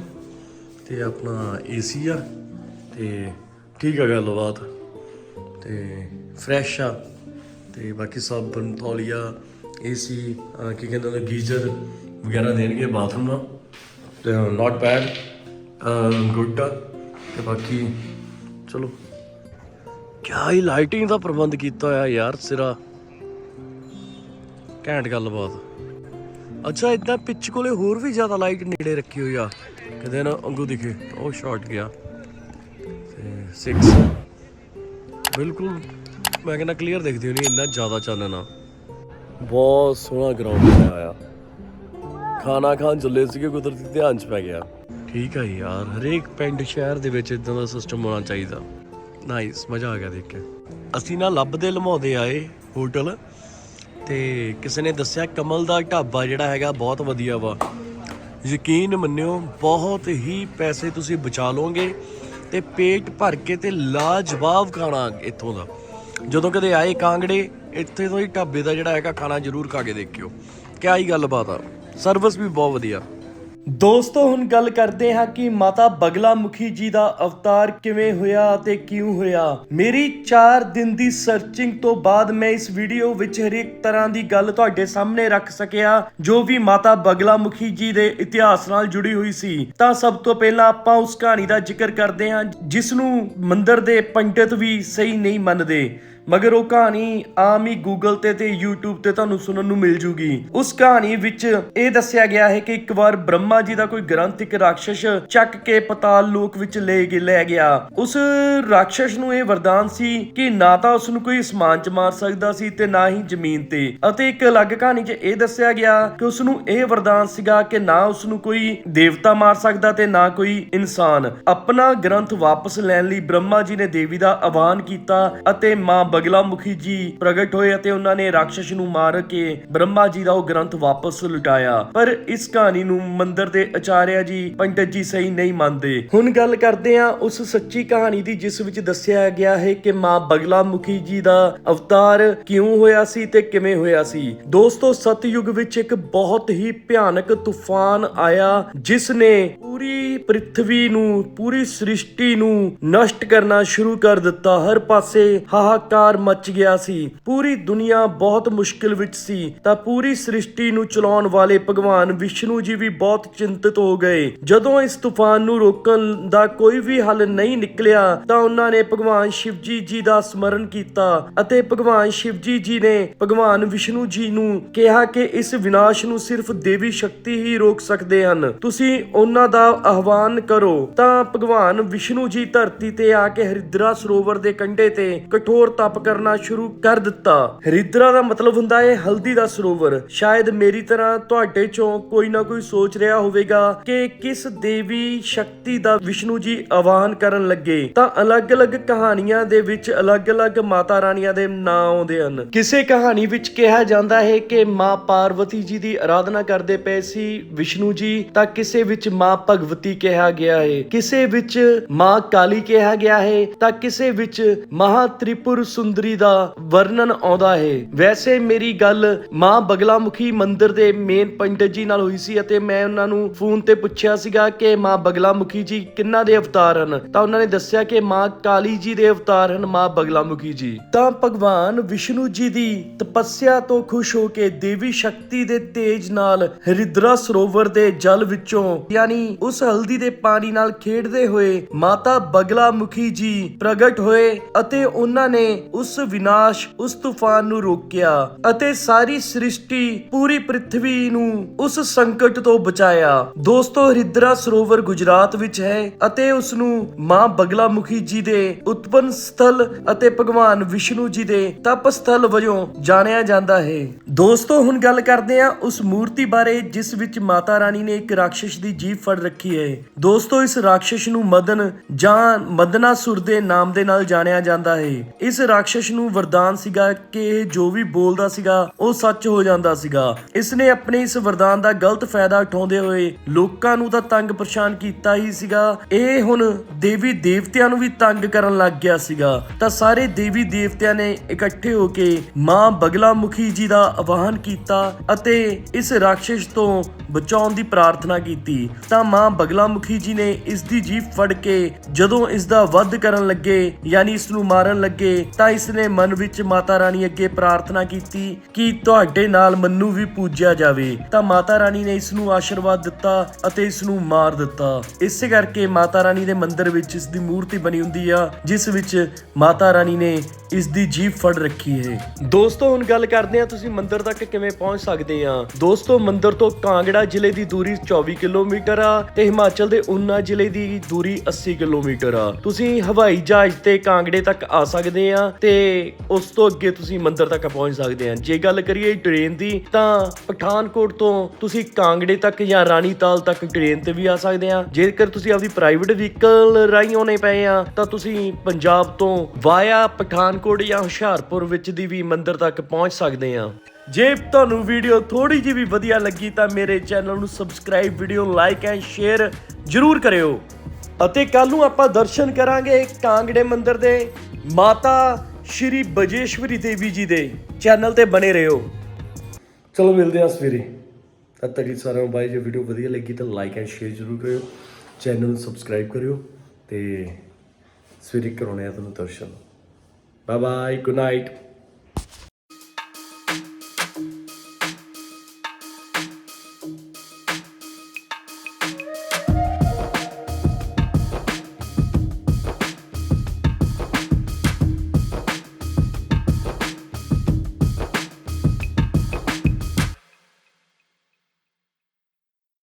ਤੇ ਆਪਣਾ ਏਸੀ ਆ। ਤੇ ਠੀਕ ਆ ਗੱਲਬਾਤ ਤੇ ਫਰੈਸ਼ ਆ। ਤੇ ਬਾਕੀ ਸਾਬਣ ਤੌਲੀਆ। ਏਸੀ ਕੀ ਕਹਿੰਦੇ ਨੇ ਗੀਜ਼ਰ ਵਗੈਰਾ ਦੇਣਗੇ ਬਾਥਰੂਮ ਆ ਤੇ ਨਾਟ ਬੈਡ ਗੁੱਡ ਤੇ ਬਾਕੀ, ਚਲੋ। ਕਿਆ ਹੀ ਲਾਈਟਿੰਗ ਦਾ ਪ੍ਰਬੰਧ ਕੀਤਾ ਹੋਇਆ ਯਾਰ ਸਿਰਾ। ਘੈਂਟ ਗੱਲਬਾਤ। ਅੱਛਾ ਇਦਾਂ ਪਿੱਛ ਕੋਲੇ ਹੋਰ ਵੀ ਜ਼ਿਆਦਾ ਲਾਈਟ ਨੇੜੇ ਰੱਖੀ ਹੋਈ ਆ। ਕਿਤੇ ਨਾ, ਅੰਗੂ ਦਿਖੇ, ਉਹ ਸ਼ਾਰਟ ਗਿਆ। ਤੇ 6 ਬਿਲਕੁਲ ਮੈਂ ਕਹਿੰਦਾ ਕਲੀਅਰ ਦਿਖਦੀ ਹੋਣੀ ਇੰਨਾ ਜ਼ਿਆਦਾ ਚਾਨਣ ਬਹੁਤ ਸੋਹਣਾ ਗਰਾਊਂਡ ਬਣਾਇਆ ਆ ਖਾਣਾ ਖਾਣ ਚੱਲੇ ਸੀਗੇ ਕੁਦਰਤੀ ਧਿਆਨ ਚ ਪੈ ਗਿਆ। ਠੀਕ ਆ ਯਾਰ ਹਰੇਕ ਪਿੰਡ ਸ਼ਹਿਰ ਦੇ ਵਿੱਚ ਇਦਾਂ ਦਾ ਸਿਸਟਮ ਹੋਣਾ ਚਾਹੀਦਾ। ਨਾਈਸ ਮਜ਼ਾ ਆ ਗਿਆ ਦੇਖ ਕੇ। ਅਸੀਂ ਨਾ ਲੱਭਦੇ ਲਮਾਉਂਦੇ ਆਏ ਹੋਟਲ ਤੇ ਕਿਸੇ ਨੇ ਦੱਸਿਆ ਕਮਲ ਦਾ ਢਾਬਾ ਜਿਹੜਾ ਹੈਗਾ ਬਹੁਤ ਵਧੀਆ ਵਾ। ਯਕੀਨ ਮੰਨਿਓ ਬਹੁਤ ਹੀ ਪੈਸੇ ਤੁਸੀਂ ਬਚਾ ਲਓਗੇ। ਤੇ ਪੇਟ ਭਰ ਕੇ ਤੇ ਲਾਜਵਾਬ ਖਾਣਾ ਇੱਥੋਂ ਦਾ। ਜਦੋਂ ਕਦੇ ਆਏ ਕਾਂਗੜੇ, ਇੱਥੇ ਤੋਂ ਹੀ ਢਾਬੇ ਦਾ ਜਿਹੜਾ ਹੈਗਾ ਖਾਣਾ ਜ਼ਰੂਰ ਖਾ ਕੇ ਦੇਖਿਓ। ਕਿਆ ਹੀ ਗੱਲਬਾਤ ਆ। ਸਰਵਿਸ ਵੀ ਬਹੁਤ ਵਧੀਆ। ਦੋਸਤੋ, ਹੁਣ ਗੱਲ ਕਰਦੇ ਹਾਂ ਕਿ ਮਾਤਾ ਬਗਲਾ ਮੁਖੀ ਜੀ ਦਾ ਅਵਤਾਰ ਕਿਵੇਂ ਹੋਇਆ ਅਤੇ ਕਿਉਂ ਹੋਇਆ। ਮੇਰੀ 4 ਦਿਨ ਦੀ ਸਰਚਿੰਗ ਤੋਂ ਬਾਅਦ ਮੈਂ ਇਸ ਵੀਡੀਓ ਵਿੱਚ ਹਰੇਕ ਤਰ੍ਹਾਂ ਦੀ ਗੱਲ ਤੁਹਾਡੇ ਸਾਹਮਣੇ ਰੱਖ ਸਕਿਆ, ਜੋ ਵੀ ਮਾਤਾ ਬਗਲਾ ਮੁਖੀ ਜੀ ਦੇ ਇਤਿਹਾਸ ਨਾਲ ਜੁੜੀ ਹੋਈ ਸੀ। ਤਾਂ ਸਭ ਤੋਂ ਪਹਿਲਾਂ ਆਪਾਂ ਉਸ ਕਹਾਣੀ ਦਾ ਜ਼ਿਕਰ ਕਰਦੇ ਹਾਂ ਜਿਸ ਨੂੰ ਮੰਦਰ ਦੇ ਪੰਡਿਤ ਵੀ ਸਹੀ ਨਹੀਂ ਮੰਨਦੇ। ਮਗਰ ਉਹ ਕਹਾਣੀ ਆਮ ਹੀ ਗੂਗਲ ਤੇ ਤੇ YouTube ਤੇ ਤੁਹਾਨੂੰ ਸੁਣਨ ਨੂੰ ਮਿਲ ਜੂਗੀ। ਉਸ ਕਹਾਣੀ ਵਿੱਚ ਇਹ ਦੱਸਿਆ ਗਿਆ ਹੈ ਕਿ ਇੱਕ ਵਾਰ ਬ੍ਰਹਮਾ ਜੀ ਦਾ ਕੋਈ ਗ੍ਰੰਥ ਇੱਕ ਰਾਖਸ਼ ਚੱਕ ਕੇ ਪਤਾਲ ਲੋਕ ਵਿੱਚ ਲੈ ਕੇ ਲੈ ਗਿਆ। ਉਸ ਰਾਖਸ਼ ਨੂੰ ਇਹ ਵਰਦਾਨ ਸੀ ਕਿ ਨਾ ਤਾਂ ਉਸ ਨੂੰ ਕੋਈ ਅਸਮਾਨ 'ਚ ਮਾਰ ਸਕਦਾ ਸੀ ਤੇ ਨਾ ਹੀ ਜ਼ਮੀਨ ਤੇ। ਅਤੇ ਇੱਕ ਅਲੱਗ ਕਹਾਣੀ 'ਚ ਇਹ ਦੱਸਿਆ ਗਿਆ ਕਿ ਉਸ ਨੂੰ ਇਹ ਵਰਦਾਨ ਸੀਗਾ ਕਿ ਨਾ ਉਸ ਨੂੰ ਕੋਈ ਦੇਵਤਾ ਮਾਰ ਸਕਦਾ ਤੇ ਨਾ ਕੋਈ ਇਨਸਾਨ। ਆਪਣਾ ਗ੍ਰੰਥ ਵਾਪਸ ਲੈਣ ਲਈ ਬ੍ਰਹਮਾ ਜੀ ਨੇ ਦੇਵੀ ਦਾ ਆਵਾਹਨ ਕੀਤਾ ਅਤੇ ਮਾਂ ਬਗਲਾ ਮੁਖੀ ਜੀ ਪ੍ਰਗਟ ਹੋਏ ਅਤੇ ਉਹਨਾਂ ਨੇ ਰਾਖਸ਼ ਨੂੰ ਮਾਰ ਕੇ ਬ੍ਰਹਮਾ ਜੀ ਦਾ ਉਹ ਗ੍ਰੰਥ ਵਾਪਸ ਲੁਟਾਇਆ। ਪਰ ਇਸ ਕਹਾਣੀ ਨੂੰ ਮੰਦਰ ਦੇ ਆਚਾਰਿਆ ਜੀ ਪੰਡਤ ਜੀ ਸਹੀ ਨਹੀਂ ਮੰਨਦੇ। ਹੁਣ ਗੱਲ ਕਰਦੇ ਹਾਂ ਉਸ ਸੱਚੀ ਕਹਾਣੀ ਦੀ, ਜਿਸ ਵਿੱਚ ਦੱਸਿਆ ਗਿਆ ਹੈ ਕਿ ਮਾਂ ਬਗਲਾ ਜੀ ਦਾ ਅਵਤਾਰ ਕਿਉਂ ਹੋਇਆ ਸੀ ਤੇ ਕਿਵੇਂ ਹੋਇਆ ਸੀ। ਦੋਸਤੋ, ਸਤਯੁਗ ਵਿੱਚ ਇੱਕ ਬਹੁਤ ਹੀ ਭਿਆਨਕ ਤੂਫਾਨ ਆਇਆ, ਜਿਸ ਨੇ ਪੂਰੀ ਪ੍ਰithvi ਨੂੰ, ਪੂਰੀ ਸ੍ਰਿਸ਼ਟੀ ਨੂੰ ਨਸ਼ਟ ਕਰਨਾ ਸ਼ੁਰੂ ਕਰ ਦਿੱਤਾ। ਹਰ ਪਾਸੇ ਹਾਹਾਕਾਰ ਮਚ ਗਿਆ ਸੀ। ਪੂਰੀ ਦੁਨੀਆ ਬਹੁਤ ਮੁਸ਼ਕਿਲ ਵਿੱਚ ਸੀ। ਤਾਂ ਪੂਰੀ ਸ੍ਰਿਸ਼ਟੀ ਨੂੰ ਚਲਾਉਣ ਵਾਲੇ ਭਗਵਾਨ ਵਿਸ਼ਨੂੰ ਜੀ ਵੀ ਬਹੁਤ ਚਿੰਤਿਤ ਹੋ ਗਏ। ਜਦੋਂ ਇਸ ਤੂਫਾਨ ਨੂੰ ਰੋਕਣ ਦਾ ਕੋਈ ਵੀ ਹੱਲ ਨਹੀਂ ਨਿਕਲਿਆ, ਤਾਂ ਉਹਨਾਂ ਨੇ ਭਗਵਾਨ ਸ਼ਿਵਜੀ ਜੀ ਦਾ ਸਮਰਨ ਕੀਤਾ ਅਤੇ ਭਗਵਾਨ ਸ਼ਿਵਜੀ ਜੀ ਨੇ ਭਗਵਾਨ ਵਿਸ਼ਨੂੰ ਜੀ ਨੂੰ ਕਿਹਾ ਕਿ ਇਸ ਵਿਨਾਸ਼ ਨੂੰ ਸਿਰਫ ਦੇਵੀ ਸ਼ਕਤੀ ਹੀ ਰੋਕ ਸਕਦੇ ਹਨ। ਤੁਸੀਂ ਉਹਨਾਂ ਦਾ ਆਹਵਾਨ ਕਰੋ। ਤਾਂ ਭਗਵਾਨ ਵਿਸ਼ਨੂੰ ਜੀ ਧਰਤੀ ਤੇ ਆ ਕੇ ਹਰਿਦਰਾ ਸਰੋਵਰ ਦੇ ਕੰਢੇ ਤੇ ਕਠੋਰ ਤਪ ਕਰਨਾ ਸ਼ੁਰੂ ਕਰ ਦਿੱਤਾ। ਹਰਿਦਰਾ ਦਾ ਮਤਲਬ ਹੁੰਦਾ ਹੈ ਹਲਦੀ ਦਾ ਸਰੋਵਰ। ਸ਼ਾਇਦ ਮੇਰੀ ਤਰ੍ਹਾਂ ਤੁਹਾਡੇ ਚੋਂ ਕੋਈ ਨਾ ਕੋਈ ਸੋਚ ਰਿਹਾ ਹੋਵੇਗਾ ਕਿ ਕਿਸ ਦੇਵੀ ਸ਼ਕਤੀ ਦਾ ਵਿਸ਼ਨੂੰ ਜੀ ਆਵਾਹਨ ਕਰਨ ਲੱਗੇ। ਤਾਂ ਅਲੱਗ-ਅਲੱਗ ਕਹਾਣੀਆਂ ਦੇ ਵਿੱਚ ਅਲੱਗ-ਅਲੱਗ ਮਾਤਾ ਰਾਣੀਆਂ ਦੇ ਨਾਂ ਆਉਂਦੇ ਹਨ। ਕਿਸੇ ਕਹਾਣੀ ਵਿੱਚ ਕਿਹਾ ਜਾਂਦਾ ਹੈ ਕਿ ਮਾਂ ਪਾਰਵਤੀ ਜੀ ਦੀ ਆਰਾਧਨਾ ਕਰਦੇ ਪਏ ਸੀ ਵਿਸ਼ਨੂੰ ਜੀ, ਤਾਂ ਕਿਸੇ ਵਿੱਚ ਮਾਂ ਭਗਵਤੀ ਕਿਹਾ ਗਿਆ ਹੈ। ਕਿਸੇ ਵਿੱਚ ਮਾਂ ਕਾਲੀ ਕਿਹਾ ਗਿਆ ਹੈ, ਤਾਂ ਕਿਸੇ ਵਿੱਚ ਮਹਾ ਤ੍ਰਿਪੁਰ ਸੁੰਦਰੀ ਦਾ ਵਰਣਨ ਆਉਂਦਾ ਹੈ। ਵੈਸੇ ਮੇਰੀ ਗੱਲ ਮਾਂ ਬਗਲਾਮੁਖੀ ਮੰਦਿਰ ਦੇ ਮੇਨ ਪੰਡਿਤ ਜੀ ਨਾਲ ਹੋਈ ਸੀ ਅਤੇ ਮੈਂ ਉਹਨਾਂ ਨੂੰ ਫੋਨ ਤੇ ਪੁੱਛਿਆ ਸੀਗਾ ਕਿ ਮਾਂ ਬਗਲਾਮੁਖੀ ਜੀ ਕਿੰਨਾ ਦੇ ਅਵਤਾਰ ਹਨ? ਤਾਂ ਉਹਨਾਂ ਨੇ ਦੱਸਿਆ ਕਿ ਮਾਂ ਕਾਲੀ ਜੀ ਦੇ ਅਵਤਾਰ ਹਨ, ਮਾਂ ਬਗਲਾਮੁਖੀ ਜੀ। ਤਾਂ ਭਗਵਾਨ ਵਿਸ਼ਨੂੰ ਜੀ ਦੀ ਤਪੱਸਿਆ ਤੋਂ ਖੁਸ਼ ਹੋ ਕੇ ਦੇਵੀ ਸ਼ਕਤੀ ਦੇ ਤੇਜ ਨਾਲ ਹਰਿਦਰਾ ਸਰੋਵਰ ਦੇ ਜਲ ਵਿੱਚੋਂ ਯਾਨੀ ਉਸ ਹਲਦੀ ਦੇ ਪਾਣੀ ਨਾਲ ਖੇਡਦੇ ਹੋਏ ਮਾਤਾ ਬਗਲਾਮੁਖੀ ਜੀ ਪ੍ਰਗਟ ਹੋਏ ਅਤੇ ਉਹਨਾਂ ਨੇ ਉਸ ਵਿਨਾਸ਼, ਉਸ ਤੂਫਾਨ ਨੂੰ ਰੋਕਿਆ ਅਤੇ ਸਾਰੀ ਸ੍ਰਿਸ਼ਟੀ, ਪੂਰੀ ਪ੍ਰithvi ਨੂੰ ਉਸ ਸੰਕਟ ਤੋਂ ਬਚਾਇਆ। ਦੋਸਤੋ ਹਰਿਦਰਾ ਸਰੋਵਰ ਗੁਜਰਾਤ ਵਿੱਚ ਹੈ ਅਤੇ ਉਸ ਨੂੰ ਮਾਂ ਬਗਲਾਮੁਖੀ ਜੀ ਦੇ ਉਤਪਨ ਸਥਲ ਅਤੇ ਭਗਵਾਨ ਵਿਸ਼ਨੂੰ ਜੀ ਦੇ ਤਪ ਸਥਲ ਵਜੋਂ ਜਾਣਿਆ ਜਾਂਦਾ ਹੈ। ਦੋਸਤੋ, ਹੁਣ ਗੱਲ ਕਰਦੇ ਹਾਂ ਉਸ ਮੂਰਤੀ ਬਾਰੇ ਜਿਸ ਵਿੱਚ ਮਾਤਾ ਰਾਣੀ ਨੇ ਇੱਕ ਰਾਖਸ਼ ਦੀ ਜੀਭ ਫੜ ਰੱਖੀ ਹੈ। ਦੋਸਤੋ, ਇਸ ਰਾਖਸ਼ ਨੂੰ ਮਦਨ ਜਾਂ ਮਦਨਾਸੁਰ ਦੇ ਨਾਮ ਦੇ ਨਾਲ ਜਾਣਿਆ ਜਾਂਦਾ ਹੈ। ਇਸ ਰਾਖਸ਼ ਨੂੰ ਵਰਦਾਨ ਸੀਗਾ ਕਿ ਇਹ ਜੋ ਵੀ ਬੋਲਦਾ ਸੀਗਾ, ਉਹ ਸੱਚ ਹੋ ਜਾਂਦਾ ਸੀਗਾ। ਇਸ ਨੇ ਆਪਣੇ ਇਸ ਵਰਦਾਨ ਦਾ ਗਲਤ ਫਾਇਦਾ ਉਠਾਉਂਦੇ ਹੋਏ ਲੋਕਾਂ ਨੂੰ ਤਾਂ ਤੰਗ ਪਰੇਸ਼ਾਨ ਕੀਤਾ ਹੀ ਸੀਗਾ। ਇਹ ਹੁਣ ਦੇਵੀ ਦੇਵਤਿਆਂ ਨੂੰ ਵੀ ਤੰਗ ਕਰਨ ਲੱਗ ਗਿਆ ਸੀਗਾ। ਤਾਂ ਸਾਰੇ ਦੇਵੀ ਦੇਵਤਿਆਂ ਨੇ ਇਕੱਠੇ ਹੋ ਕੇ ਮਾਂ ਬਗਲਾ ਮੁਖੀ ਜੀ ਦਾ ਆਵਾਹਨ ਕੀਤਾ ਅਤੇ ਇਸ ਰਾਖਸ਼ ਤੋਂ ਬਚਾਉਣ ਦੀ ਪ੍ਰਾਰਥਨਾ ਕੀਤੀ। ਤਾਂ ਮਾਂ ਬਗਲਾ ਮੁਖੀ ਜੀ ਨੇ ਇਸ ਦੀ ਜੀਭ ਫੜ ਕੇ ਜਦੋਂ ਇਸ ਦਾ ਵੱਧ ਕਰਨ ਲੱਗੇ, ਯਾਨੀ ਇਸ ਨੂੰ ਮਾਰਨ ਲੱਗੇ, ਤਾਂ ਇਸ ਨੇ ਮਨ ਵਿੱਚ ਮਾਤਾ ਰਾਣੀ ਅੱਗੇ ਪ੍ਰਾਰਥਨਾ ਕੀਤੀ ਕਿ ਤੁਹਾਡੇ ਨਾਲ ਮੰਨੂ ਵੀ ਪੂਜਿਆ ਜਾਵੇ। ਤਾਂ ਮਾਤਾ ਰਾਣੀ ਨੇ ਇਸ ਨੂੰ ਆਸ਼ੀਰਵਾਦ ਦਿੱਤਾ ਅਤੇ ਇਸ ਨੂੰ ਮਾਰ ਦਿੱਤਾ। ਇਸੇ ਕਰਕੇ ਮਾਤਾ ਰਾਣੀ ਦੇ ਮੰਦਿਰ ਵਿੱਚ ਇਸ ਦੀ ਮੂਰਤੀ ਬਣੀ ਹੁੰਦੀ ਆ, ਜਿਸ ਵਿੱਚ ਮਾਤਾ ਰਾਣੀ ਨੇ ਇਸ ਦੀ ਜੀਭ ਫੜ ਰੱਖੀ ਹੈ। ਦੋਸਤੋ, ਹੁਣ ਗੱਲ ਕਰਦੇ ਆ ਤੁਸੀਂ ਮੰਦਿਰ ਤੱਕ ਕਿਵੇਂ ਪਹੁੰਚ ਸਕਦੇ ਆ ਦੋਸਤੋ, ਮੰਦਿਰ ਤੋਂ ਕਾਂਗੜਾ ਜ਼ਿਲ੍ਹੇ ਦੀ ਦੂਰੀ 24 ਕਿਲੋਮੀਟਰ ਆ ਤੇ ਹਿਮਾਚਲ ਦੇ ਉਨਾ ਜ਼ਿਲ੍ਹੇ ਦੀ ਦੂਰੀ 80 ਕਿਲੋਮੀਟਰ ਆ। ਤੁਸੀਂ ਹਵਾਈ ਜਹਾਜ਼ ਤੇ ਕਾਂਗੜੇ ਤੱਕ ਆ ਸਕਦੇ ਆ ਤੇ ਉਸ ਤੋਂ ਅੱਗੇ ਤੁਸੀਂ ਮੰਦਿਰ ਤੱਕ ਪਹੁੰਚ ਸਕਦੇ ਆ ਜੇ ਗੱਲ ਕਰੀਏ ਟ੍ਰੇਨ ਦੀ, ਤਾਂ ਪਠਾਨਕੋਟ ਤੋਂ ਤੁਸੀਂ ਕਾਂਗੜੇ ਤੱਕ ਜਾਂ ਰਾਣੀਤਾਲ ਤੱਕ ਟ੍ਰੇਨ ਤੇ ਵੀ ਆ ਸਕਦੇ ਆ ਜੇਕਰ ਤੁਸੀਂ ਆਪਦੀ ਪ੍ਰਾਈਵੇਟ ਵਹੀਕਲ ਰਾਹੀਂ ਆਉਣੇ ਪਏ ਆ ਤਾਂ ਤੁਸੀਂ ਪੰਜਾਬ ਤੋਂ ਵਾਇਆ ਪਠਾਨਕੋਟ ਜਾਂ ਹੁਸ਼ਿਆਰਪੁਰ ਵਿੱਚ ਦੀ ਵੀ ਮੰਦਿਰ ਤੱਕ ਪਹੁੰਚ ਸਕਦੇ ਆ ਜੇ ਤੁਹਾਨੂੰ ਵੀਡੀਓ ਥੋੜੀ ਜਿਹੀ ਵੀ ਵਧੀਆ ਲੱਗੀ, ਤਾਂ ਮੇਰੇ ਚੈਨਲ ਨੂੰ subscribe video like and share ਜਰੂਰ ਕਰਿਓ। ਅਤੇ ਕੱਲ ਨੂੰ ਆਪਾਂ ਦਰਸ਼ਨ ਕਰਾਂਗੇ ਕਾਂਗੜੇ ਮੰਦਿਰ ਦੇ। ਮਾਤਾ ਸ਼੍ਰੀ ਬਜੇਸ਼ਵਰੀ ਦੇਵੀ ਜੀ ਦੇ ਚੈਨਲ ਤੇ ਬਣੇ ਰਹੋ। ਚਲੋ ਮਿਲਦੇ ਹਾਂ ਸਵੇਰੇ। ਤਦ ਤੱਕ ਜੀ ਸਾਰਿਆਂ ਨੂੰ ਬਾਈ ਜੇ ਵੀਡੀਓ ਵਧੀਆ ਲੱਗੀ ਤਾਂ ਲਾਈਕ ਐਂਡ ਸ਼ੇਅਰ ਜਰੂਰ ਕਰਿਓ। ਚੈਨਲ ਨੂੰ ਸਬਸਕ੍ਰਾਈਬ ਕਰਿਓ ਤੇ ਸਵੇਰੇ ਕਰਾਉਣੇ ਆ ਤੁਹਾਨੂੰ ਦਰਸ਼ਨ। Bye bye good night